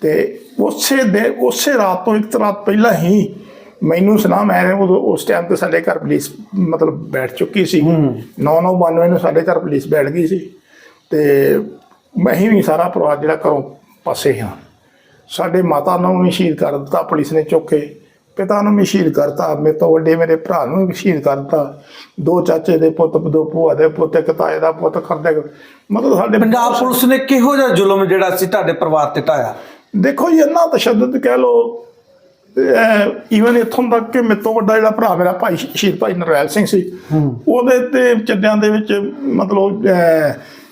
ਤੇ ਉਸੇ ਦੇ ਉਸੇ ਰਾਤ ਤੋਂ ਇੱਕ ਰਾਤ ਪਹਿਲਾਂ ਹੀ ਮੈਨੂੰ ਸੁਣਾ ਮੈਂ ਉਦੋਂ ਉਸ ਟਾਈਮ ਤੇ ਸਾਡੇ ਘਰ ਪੁਲਿਸ ਮਤਲਬ ਬੈਠ ਚੁੱਕੀ ਸੀ। 9992 ਨੂੰ ਸਾਡੇ ਘਰ ਪੁਲਿਸ ਬੈਠ ਗਈ ਸੀ। ਤੇ ਮੈਂ ਵੀ ਸਾਰਾ ਪਰਿਵਾਰ ਜਿਹੜਾ ਘਰੋਂ ਪਾਸੇ ਹਾਂ। ਸਾਡੇ ਮਾਤਾ ਨੂੰ ਵੀ ਸ਼ਹੀਦ ਕਰ ਦਿੱਤਾ ਪੁਲਿਸ ਨੇ ਚੁੱਕ ਕੇ। ਪਿਤਾ ਨੂੰ ਵੀ ਸ਼ਹੀਦ ਕਰਤਾ ਮੇਰੇ ਤੋਂ ਵੱਡੇ ਮੇਰੇ ਭਰਾ ਨੂੰ ਵੀ ਸ਼ਹੀਦ ਕਰ ਦਿੱਤਾ ਦੋ ਚਾਚੇ ਦੇ ਪੁੱਤ ਦੋ ਭੂਆ ਦੇ ਪੁੱਤ ਇੱਕ ਤਾਏ ਦਾ ਪੁੱਤ ਕਰਦੇ ਮਤਲਬ ਸਾਡੇ ਪੰਜਾਬ ਪੁਲਿਸ ਨੇ ਕਿਹੋ ਜਿਹਾ ਜ਼ੁਲਮ ਜਿਹੜਾ ਸੀ ਤੁਹਾਡੇ ਪਰਿਵਾਰ ਤੇ ਢਾਇਆ? ਦੇਖੋ ਜੀ ਇੰਨਾ ਤਸ਼ੱਦਦ ਕਹਿ ਲੋ ਈਵਨ ਇੱਥੋਂ ਤੱਕ ਕਿ ਮੇਰੇ ਤੋਂ ਵੱਡਾ ਜਿਹੜਾ ਭਰਾ ਮੇਰਾ ਭਾਈ ਸ਼ਹੀਦ ਭਾਈ ਨਰੈਲ ਸਿੰਘ ਸੀ ਉਹਦੇ ਤੇ ਚੱਡਿਆਂ ਦੇ ਵਿੱਚ ਮਤਲਬ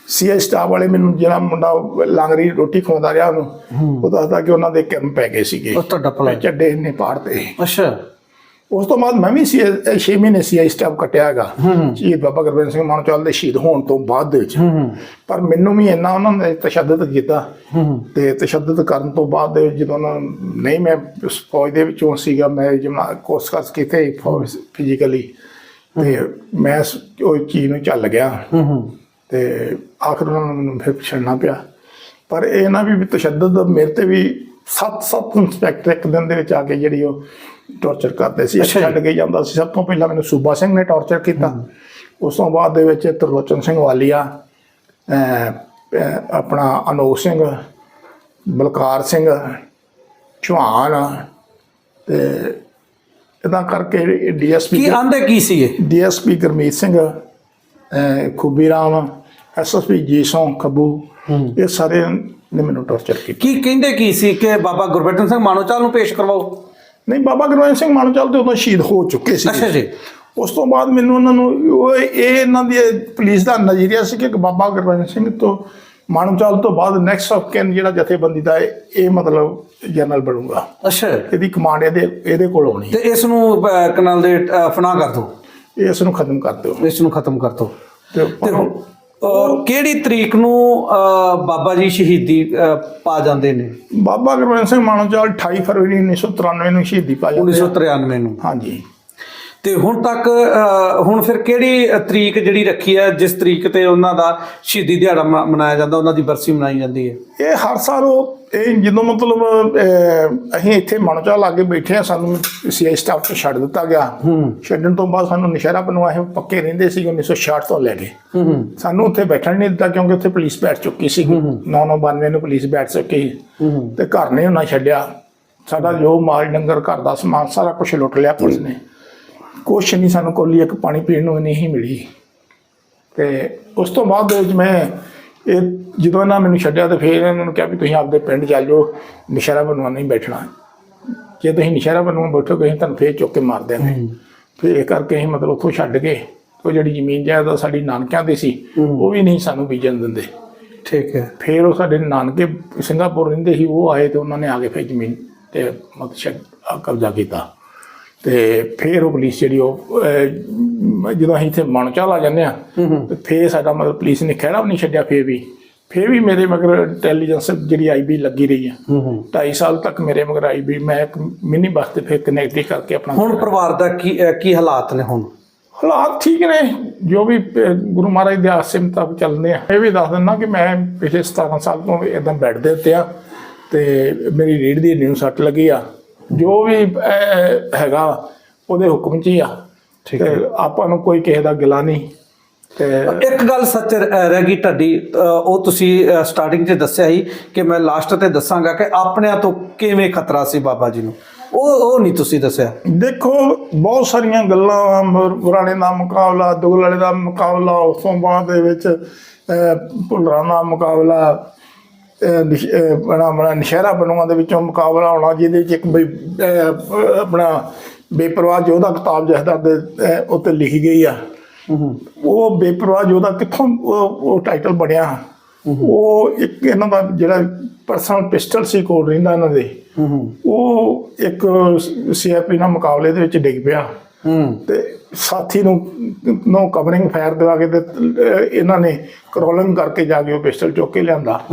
ਸੀਆਈ ਸਟਾਫ ਵਾਲੇ ਮੈਨੂੰ ਜਿਹੜਾ ਮੁੰਡਾ ਲਾਂਗਰੀ ਰੋਟੀ ਖਵਾਉਂਦਾ ਰਿਹਾ ਉਹਨੂੰ ਉਹ ਦੱਸਦਾ ਕਿ ਉਹਨਾਂ ਦੇ ਕਿਰਮ ਪੈ ਗਏ ਸੀਗੇ। ਉਹ ਤੁਹਾਡਾ ਭਲਾ। ਚੱਡੇ ਨੇ ਪਾੜਤੇ ਅੱਛਾ। ਉਸ ਤੋਂ ਬਾਅਦ ਮੈਂ ਵੀ ਸੀ 6 ਮਹੀਨੇ ਸੀਆਈ ਸਟਾਫ ਕੱਟਿਆ ਹੈਗਾ। ਸ਼ਹੀਦ ਬਾਬਾ ਗੁਰਬਿੰਦ ਸਿੰਘ ਮਾਨਚਾਲ ਦੇ ਸ਼ਹੀਦ ਹੋਣ ਤੋਂ ਬਾਅਦ ਦੇ ਵਿੱਚ। ਪਰ ਮੈਨੂੰ ਵੀ ਇੰਨਾ ਉਹਨਾਂ ਨੇ ਤਸ਼ੱਦਦ ਕੀਤਾ। ਤੇ ਤਸ਼ੱਦਦ ਕਰਨ ਤੋਂ ਬਾਅਦ ਦੇ ਜਦੋਂ ਉਹਨਾਂ ਨਹੀਂ ਮੈਂ ਫੌਜ ਦੇ ਵਿੱਚੋਂ ਸੀਗਾ ਮੈਂ ਜਿਵੇਂ ਕੋਰਸ ਕਾਸ ਕੀਤੇ ਫੌਜ ਫਿਜ਼ੀਕਲੀ ਤੇ ਮੈਂ ਉਹ ਚੀਜ਼ ਨੂੰ ਚੱਲ ਗਿਆ। ਤੇ ਆਖਰ ਉਹਨਾਂ ਨੂੰ ਮੈਨੂੰ ਫਿਰ ਛੱਡਣਾ ਪਿਆ। ਪਰ ਇਹ ਨਾ ਵੀ ਤਸ਼ੱਦਦ ਮੇਰੇ ਤੇ ਵੀ ਸੱਤ ਸੱਤ ਇੰਸਪੈਕਟਰ ਇੱਕ ਦਿਨ ਦੇ ਵਿੱਚ ਆ ਕੇ ਜਿਹੜੀ ਉਹ ਟੌਰਚਰ ਕਰਦੇ ਸੀ। ਛੱਡ ਕੇ ਜਾਂਦਾ ਸੀ। ਸਭ ਤੋਂ ਪਹਿਲਾਂ ਮੈਨੂੰ ਸੂਬਾ ਸਿੰਘ ਨੇ ਟੌਰਚਰ ਕੀਤਾ। ਉਸ ਤੋਂ ਬਾਅਦ ਦੇ ਵਿੱਚ ਤਰਲੋਚਨ ਸਿੰਘ ਵਾਲੀਆ ਆਪਣਾ ਅਨੋਖ ਸਿੰਘ ਬਲਕਾਰ ਸਿੰਘ ਚੌਹਾਨ ਤੇ ਇਦਾਂ ਕਰਕੇ ਡੀਐਸਪੀ ਕੀ ਆਂਦੇ ਕੀ ਸੀ ਇਹ ਡੀਐਸਪੀ ਗੁਰਮੀਤ ਸਿੰਘ ਖੂਬੀ ਰਾਮ ਐਸਐਸਪੀ ਜੀਸੋਂ ਖੱਬੂ ਇਹ ਸਾਰੇ ਨੇ ਮੈਨੂੰ ਟੌਰਚਰ ਕੀਤਾ। ਕੀ ਕਹਿੰਦੇ ਕੀ ਸੀ ਕਿ ਬਾਬਾ ਗੁਰਬਚਨ ਸਿੰਘ ਮਾਨੋਚਾਲ ਨੂੰ ਪੇਸ਼ ਕਰਵਾਓ? ਨਹੀਂ ਬਾਬਾ ਗੁਰਵਿੰਦ ਸਿੰਘ ਮਾਨੋਚਲ ਤੇ ਉਦੋਂ ਸ਼ਹੀਦ ਹੋ ਚੁੱਕੇ ਸੀ। ਅੱਛਾ ਜੀ। ਉਸ ਤੋਂ ਬਾਅਦ ਮੈਨੂੰ ਉਹਨਾਂ ਨੂੰ ਉਹ ਇਹ ਇਹਨਾਂ ਦੀ ਪੁਲਿਸ ਦਾ ਨਜ਼ਰੀਆ ਸੀ ਕਿ ਬਾਬਾ ਗੁਰਵਿੰਦ ਸਿੰਘ ਤੋਂ ਮਾਨੋਚਲ ਤੋਂ ਬਾਅਦ ਨੈਕਸਟ ਆਫ ਕੈਨ ਜਿਹੜਾ ਜਥੇਬੰਦੀ ਦਾ ਇਹ ਮਤਲਬ ਜਨਰਲ ਬਣੂਗਾ। ਅੱਛਾ। ਇਹਦੀ ਕਮਾਂਡ ਇਹਦੇ ਇਹਦੇ ਕੋਲ ਹੋਣੀ ਤੇ ਇਸ ਨੂੰ ਕਨਾਲ ਦੇ ਫਨਾਹ ਕਰ ਇਹ ਇਸ ਨੂੰ ਖਤਮ ਕਰ ਦਿਓ। ਇਸ ਨੂੰ ਖਤਮ ਕਰ ਦਿਓ। ਤੇ ਅਹ, ਕਿਹੜੀ ਤਰੀਕ ਨੂੰ ਅਹ, ਬਾਬਾ ਜੀ ਸ਼ਹੀਦੀ ਅਹ, ਪਾ ਜਾਂਦੇ ਨੇ? ਬਾਬਾ ਗੁਰਵਿੰਦ ਸਿੰਘ ਮਾਨੋਚਲ 28 ਫਰਵਰੀ 1993 ਨੂੰ ਸ਼ਹੀਦੀ ਪਾ ਜਾਂਦੇ ਆ। 1993 ਨੂੰ। ਹਾਂਜੀ। ਤੇ ਹੁਣ ਤੱਕ ਹੁਣ ਫਿਰ ਕਿਹੜੀ ਤਰੀਕ ਜਿਹੜੀ ਰੱਖੀ ਹੈ ਜਿਸ ਤਰੀਕ ਤੇ ਉਹਨਾਂ ਦਾ ਸ਼ਹੀਦੀ ਦਿਹਾੜਾ ਮਨਾਇਆ ਜਾਂਦਾ ਉਹਨਾਂ ਦੀ ਬਰਸੀ ਮਨਾਈ ਜਾਂਦੀ ਹੈ? ਇਹ ਹਰ ਸਾਲ ਉਹ ਇਹ ਜਦੋਂ ਮਤਲਬ ਅਸੀਂ ਇੱਥੇ ਮਨੋਚਾ ਲਾਗੇ ਬੈਠੇ ਆ ਸਾਨੂੰ ਸੀਆਈ ਸਟਾਫ ਤੋਂ ਛੱਡ ਦਿੱਤਾ ਗਿਆ। ਛੱਡਣ ਤੋਂ ਬਾਅਦ ਸਾਨੂੰ ਨਿਸ਼ਾਰਾ ਬਣਵਾ ਪੱਕੇ ਰਹਿੰਦੇ ਸੀ 1966 ਤੋਂ ਲੈ ਕੇ। ਸਾਨੂੰ ਉੱਥੇ ਬੈਠਣ ਨਹੀਂ ਦਿੱਤਾ ਕਿਉਂਕਿ ਉੱਥੇ ਪੁਲਿਸ ਬੈਠ ਚੁੱਕੀ ਸੀ। 992 ਨੂੰ ਪੁਲਿਸ ਬੈਠ ਚੁੱਕੀ ਸੀ। ਤੇ ਘਰ ਨੇ ਉਹਨਾਂ ਛੱਡਿਆ। ਸਾਡਾ ਜੋ ਮਾਲ ਡੰਗਰ ਘਰ ਦਾ ਸਮਾਨ ਸਾਰਾ ਕੁਝ ਲੁੱਟ ਲਿਆ ਪੁਲਿਸ ਨੇ। ਕੁਛ ਨਹੀਂ ਸਾਨੂੰ ਕੋਲੀ ਇੱਕ ਪਾਣੀ ਪੀਣ ਨੂੰ ਨਹੀਂ ਮਿਲੀ। ਤੇ ਉਸ ਤੋਂ ਬਾਅਦ ਵਿੱਚ ਮੈਂ ਇਹ ਜਦੋਂ ਇਹਨਾਂ ਮੈਨੂੰ ਛੱਡਿਆ ਤੇ ਫਿਰ ਇਹਨਾਂ ਨੂੰ ਕਿਹਾ ਵੀ ਤੁਸੀਂ ਆਪਦੇ ਪਿੰਡ ਚੱਲ ਜਾਓ ਨਿਸ਼ਾਰਾ ਬਣਵਾ ਨਹੀਂ ਬੈਠਣਾ। ਜੇ ਤੁਸੀਂ ਨਿਸ਼ਾਰਾ ਬਣਵਾ ਬੈਠੋਗੇ ਤੁਹਾਨੂੰ ਫੇਰ ਚੁੱਕ ਕੇ ਮਾਰ ਦਿਆਂਗੇ। ਫਿਰ ਇਹ ਕਰਕੇ ਅਸੀਂ ਮਤਲਬ ਉੱਥੋਂ ਛੱਡ ਕੇ ਉਹ ਜਿਹੜੀ ਜ਼ਮੀਨ ਜਾਇਦਾਦ ਸਾਡੀ ਨਾਨਕਿਆਂ ਦੀ ਸੀ ਉਹ ਵੀ ਨਹੀਂ ਸਾਨੂੰ ਬੀਜਣ ਦਿੰਦੇ। ਠੀਕ ਹੈ। ਫਿਰ ਉਹ ਸਾਡੇ ਨਾਨਕੇ ਸਿੰਗਾਪੁਰ ਰਹਿੰਦੇ ਸੀ ਉਹ ਆਏ ਤੇ ਉਹਨਾਂ ਨੇ ਆ ਕੇ ਫਿਰ ਜ਼ਮੀਨ ਤੇ ਮਤਲਬ ਕਬਜ਼ਾ ਕੀਤਾ। ਤੇ ਫਿਰ ਉਹ ਪੁਲਿਸ ਜਿਹੜੀ ਉਹ ਅਹ, ਜਦੋਂ ਅਸੀਂ ਇੱਥੇ ਮਨਚਾਲ ਆ ਜਾਂਦੇ ਆ ਤੇ ਫਿਰ ਸਾਡਾ ਮਤਲਬ ਪੁਲਿਸ ਨੇ ਖਹਿੜਾ ਵੀ ਨਹੀਂ ਛੱਡਿਆ ਫਿਰ ਵੀ। ਫਿਰ ਵੀ ਮੇਰੇ ਮਗਰ ਇੰਟੈਲੀਜੈਂਸ ਜਿਹੜੀ ਆਈਬੀ ਲੱਗੀ ਰਹੀ ਆ। ਹੂੰ ਹੂੰ। 2.5 ਸਾਲ ਤੱਕ ਮੇਰੇ ਮਗਰ ਆਈਬੀ ਮੈਂ ਇੱਕ ਮਿਨੀ ਬੱਸ ਤੇ ਫਿਰ ਕਨੈਕਟ ਕਰਕੇ ਆਪਣਾ ਹੁਣ ਪਰਿਵਾਰ ਦਾ ਕੀ ਅਹ, ਕੀ ਹਾਲਾਤ ਨੇ ਹੁਣ? ਹਾਲਾਤ ਠੀਕ ਨੇ। ਜੋ ਵੀ ਅਹ, ਗੁਰੂ ਮਹਾਰਾਜ ਦੇ ਆਸੇ ਮੁਤਾਬਕ ਚੱਲਦੇ ਆ। ਇਹ ਵੀ ਦੱਸ ਦਿੰਦਾ ਕਿ ਮੈਂ ਪਿਛਲੇ 17 ਸਾਲ ਤੋਂ ਇਦਾਂ ਬੈੱਡ ਦੇ ਉੱਤੇ ਆ ਤੇ ਮੇਰੀ ਰੀੜ ਦੀ ਨਿਊ ਸੱਟ ਲੱਗੀ ਆ। ਜੋ ਵੀ ਹੈਗਾ ਉਹਦੇ ਹੁਕਮ 'ਚ ਹੀ ਆ। ਠੀਕ ਤੇ ਆਪਾਂ ਨੂੰ ਕੋਈ ਕਿਸੇ ਦਾ ਗਿਲਾ ਨਹੀਂ। ਤੇ ਇੱਕ ਗੱਲ ਸੱਚ ਰਹਿ ਗਈ ਅਹ, ਉਹ ਤੁਸੀਂ ਸਟਾਰਟਿੰਗ 'ਚ ਦੱਸਿਆ ਸੀ ਕਿ ਮੈਂ ਲਾਸਟ ਤੇ ਦੱਸਾਂਗਾ ਕਿ ਆਪਣਿਆਂ ਤੋਂ ਕਿਵੇਂ ਖਤਰਾ ਸੀ ਬਾਬਾ ਜੀ ਨੂੰ। ਉਹ ਉਹ ਨਹੀਂ ਤੁਸੀਂ ਦੱਸਿਆ। ਦੇਖੋ ਬਹੁਤ ਸਾਰੀਆਂ ਗੱਲਾਂ ਪੁਰਾਣੇ ਦਾ ਮੁਕਾਬਲਾ ਦੁਗਲ ਵਾਲੇ ਦਾ ਮੁਕਾਬਲਾ ਉਸ ਤੋਂ ਬਾਅਦ ਦੇ ਵਿੱਚ ਭੁੱਲਰਾਂ ਦਾ ਮੁਕਾਬਲਾ ਬਣਾ ਬਣਾ ਨਸ਼ਹਿਰਾ ਬਣੂਆਂ ਦੇ ਵਿੱਚੋਂ ਮੁਕਾਬਲਾ ਹੋਣਾ ਜਿਹਦੇ ਵਿੱਚ ਇੱਕ ਬਈ ਆਪਣਾ ਬੇਪਰਵਾਹ ਯੋਧਾ ਕਿਤਾਬ ਜਹਦਾ ਦੇ ਉੱਤੇ ਲਿਖੀ ਗਈ ਆ। ਉਹ ਬੇਪਰਵਾਹ ਯੋਧਾ ਕਿੱਥੋਂ ਉਹ ਟਾਈਟਲ ਬਣਿਆ? ਉਹ ਇੱਕ ਇਹਨਾਂ ਦਾ ਜਿਹੜਾ ਪਰਸਨਲ ਪਿਸਟਲ ਸੀ ਕੋਲ ਰਹਿੰਦਾ ਇਹਨਾਂ ਦੇ। ਉਹ ਇੱਕ ਸੀਆਰਪੀ ਨਾਲ ਮੁਕਾਬਲੇ ਦੇ ਵਿੱਚ ਡਿੱਗ ਪਿਆ। ਤੇ ਸਾਥੀ ਨੂੰ ਨੋ ਕਵਰਿੰਗ ਫਾਇਰ ਦਵਾ ਕੇ ਤੇ ਇਹਨਾਂ ਨੇ ਕਰੋਲਿੰਗ ਕਰਕੇ ਜਾ ਕੇ ਉਹ ਪਿਸਟਲ ਚੁੱਕ ਕੇ ਲਿਆਂਦਾ।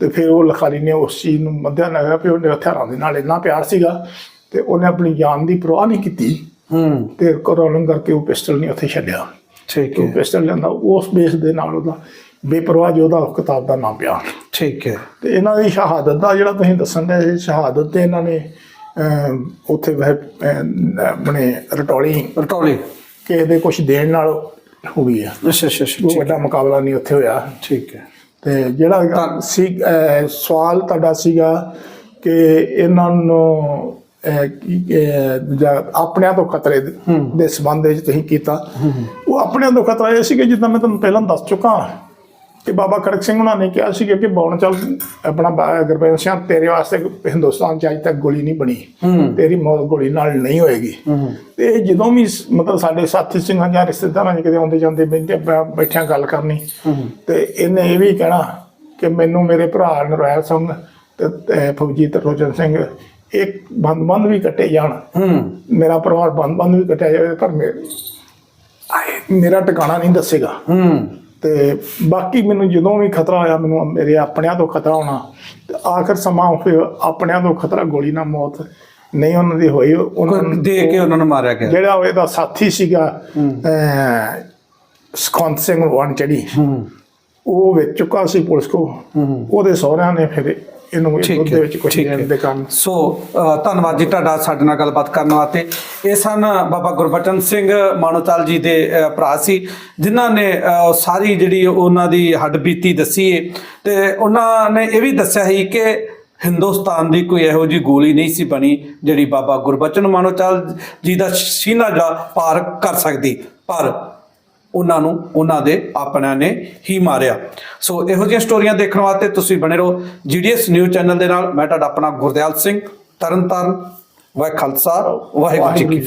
ਤੇ ਫਿਰ ਉਹ ਲਖਾਰੀ ਨੇ ਉਸ ਚੀਜ਼ ਨੂੰ ਮੱਦਿਆ ਨਜ਼ਰ ਵੀ ਉਹਨੇ ਹਥਿਆਰਾਂ ਦੇ ਨਾਲ ਇੰਨਾ ਪਿਆਰ ਸੀਗਾ ਤੇ ਉਹਨੇ ਆਪਣੀ ਜਾਨ ਦੀ ਪਰਵਾਹ ਨਹੀਂ ਕੀਤੀ। ਹੂੰ। ਤੇ ਕਰੋਲਿੰਗ ਕਰਕੇ ਉਹ ਪਿਸਟਲ ਨਹੀਂ ਉੱਥੇ ਛੱਡਿਆ। ਠੀਕ ਹੈ। ਪਿਸਟਲ ਲਿਆਂਦਾ ਉਸ ਬੇਸ ਦੇ ਨਾਲ ਉਹਦਾ ਬੇਪਰਵਾਹ ਉਹ ਕਿਤਾਬ ਦਾ ਨਾਮ ਪਿਆ। ਠੀਕ ਹੈ। ਤੇ ਇਹਨਾਂ ਦੀ ਸ਼ਹਾਦਤ ਦਾ ਜਿਹੜਾ ਤੁਸੀਂ ਦੱਸਣ ਦੇ ਸ਼ਹਾਦਤ ਤੇ ਇਹਨਾਂ ਨੇ ਉੱਥੇ ਵਹ ਆਪਣੇ ਰਟੌਲੀ। ਰਟੌਲੀ। ਕਿਸੇ ਦੇ ਕੁਝ ਦੇਣ ਨਾਲ ਹੋ ਗਈ ਆ। ਅੱਛਾ ਅੱਛਾ ਉਹ ਵੱਡਾ ਮੁਕਾਬਲਾ ਨਹੀਂ ਉੱਥੇ ਹੋਇਆ। ਠੀਕ ਹੈ। ਤੇ ਜਿਹੜਾ ਸੀ ਸਵਾਲ ਤੁਹਾਡਾ ਸੀਗਾ ਕਿ ਇਹਨਾਂ ਨੂੰ ਆਪਣਿਆਂ ਤੋਂ ਖਤਰੇ ਦੇ- ਦੇ ਸੰਬੰਧ ਵਿੱਚ ਤੁਸੀਂ ਕੀਤਾ। ਉਹ ਆਪਣਿਆਂ ਤੋਂ ਖਤਰਾ ਇਹ ਸੀ ਕਿ ਜਿੱਦਾਂ ਮੈਂ ਤੁਹਾਨੂੰ ਪਹਿਲਾਂ ਦੱਸ ਚੁੱਕਾ। ਕਿ ਬਾਬਾ ਖੜਕ ਸਿੰਘ ਉਹਨਾਂ ਨੇ ਕਿਹਾ ਸੀ ਕਿ ਬੌਣ ਚੱਲ ਆਪਣਾ ਗੁਰਬਖਸ਼ ਸਿੰਘ ਤੇਰੇ ਵਾਸਤੇ ਹਿੰਦੁਸਤਾਨ ਚ ਅਜੇ ਤੱਕ ਗੋਲੀ ਨਹੀਂ ਬਣੀ। ਤੇਰੀ ਮੌਤ ਗੋਲੀ ਨਾਲ ਨਹੀਂ ਹੋਏਗੀ। ਤੇ ਜਦੋਂ ਵੀ ਮਤਲਬ ਸਾਡੇ ਸਾਥੀ ਸਿੰਘਾਂ ਜਾਂ ਰਿਸ਼ਤੇਦਾਰਾਂ ਕਿਤੇ ਆਉਂਦੇ ਜਾਂਦੇ ਬੈਠੇ ਬੈਠਿਆਂ ਗੱਲ ਕਰਨੀ। ਤੇ ਇਹਨੇ ਇਹ ਵੀ ਕਹਿਣਾ ਕਿ ਮੈਨੂੰ ਮੇਰੇ ਭਰਾ ਨਰੈਲ ਸਿੰਘ ਤੇ ਫੌਜੀ ਤਰਲੋਚਨ ਸਿੰਘ ਇੱਕ ਬੰਦ ਬੰਦ ਵੀ ਕੱਟੇ ਜਾਣ। ਮੇਰਾ ਪਰਿਵਾਰ ਬੰਦ ਬੰਦ ਵੀ ਕੱਟਿਆ ਜਾਵੇ ਪਰ ਮੇਰਾ ਟਿਕਾਣਾ ਨਹੀਂ ਦੱਸੇਗਾ। ਹੂੰ। ਤੇ ਬਾਕੀ ਮੈਨੂੰ ਜਦੋਂ ਵੀ ਖਤਰਾ ਆਇਆ ਮੈਨੂੰ ਮੇਰੇ ਆਪਣਿਆਂ ਤੋਂ ਖਤਰਾ ਹੋਣਾ ਤੇ ਆਖਰ ਸਮਾਂ ਫਿਰ ਆਪਣਿਆਂ ਤੋਂ ਖਤਰਾ ਗੋਲੀ ਨਾਲ ਮੌਤ ਨਹੀਂ ਉਹਨਾਂ ਦੀ ਹੋਈ ਉਹਨਾਂ ਕੋਈ ਦੇ ਕੇ ਉਹਨਾਂ ਨੂੰ ਮਾਰਿਆ ਗਿਆ। ਜਿਹੜਾ ਉਹ ਇਹਦਾ ਸਾਥੀ ਸੀਗਾ ਅਹ, ਸੁਖਵੰਤ ਸਿੰਘ ਵਣ ਚੜੀ। ਉਹ ਵਿੱਚ ਚੁੱਕਾ ਸੀ ਪੁਲਿਸ ਕੋ ਉਹਦੇ ਸਹੁਰਿਆਂ ਨੇ ਫਿਰ ਇਹਨੂੰ ਇਸ ਠੀਕ ਮੁੱਦੇ ਹੈ, ਵਿੱਚ ਹੈ। ਦੇ ਕਾਰਨ ਸੋ ਧੰਨਵਾਦ ਜੀ ਤੁਹਾਡਾ ਸਾਡੇ ਨਾਲ ਗੱਲਬਾਤ ਕਰਨ ਵਾਸਤੇ। ਇਹ ਸਨ ਬਾਬਾ ਗੁਰਬਚਨ ਸਿੰਘ ਮਾਨੋਚਾਲ ਜੀ ਦੇ ਭਰਾ ਸੀ ਜਿਨ੍ਹਾਂ ਨੇ ਸਾਰੀ ਜਿਹੜੀ ਉਹਨਾਂ ਦੀ ਹੱਡਬੀਤੀ ਦੱਸੀ ਹੈ ਤੇ ਉਹਨਾਂ ਨੇ ਇਹ ਵੀ ਦੱਸਿਆ ਸੀ ਕਿ ਹਿੰਦੁਸਤਾਨ ਦੀ ਕੋਈ ਇਹੋ ਜੀ ਗੋਲੀ ਨਹੀਂ ਸੀ ਬਣੀ ਜਿਹੜੀ ਬਾਬਾ ਗੁਰਬਚਨ ਮਾਨੋਚਾਲ ਜੀ ਦਾ ਸੀਨਾ ਜਿਹੜਾ ਪਾਰ ਕਰ ਸਕਦੀ। ਪਰ ਉਹਨਾਂ ਨੂੰ ਉਹਨਾਂ ਦੇ ਆਪਣਿਆਂ ਨੇ ਹੀ ਮਾਰਿਆ। ਸੋ ਇਹੋ ਜਿਹੀਆਂ ਸਟੋਰੀਆਂ ਦੇਖਣ ਵਾਸਤੇ ਤੁਸੀਂ ਬਣੇ ਰਹੋ ਜੀਡੀਐਸ ਨਿਊਜ਼ ਚੈਨਲ ਦੇ ਨਾਲ। ਮੈਂ ਤੁਹਾਡਾ ਆਪਣਾ ਗੁਰਦਿਆਲ ਸਿੰਘ, ਤਰਨਤਾਰਨ ਵਾਹਿ ਖਾਲਸਾ ਵਾਹਿਗੁਰੂ ਜੀ ਕੀ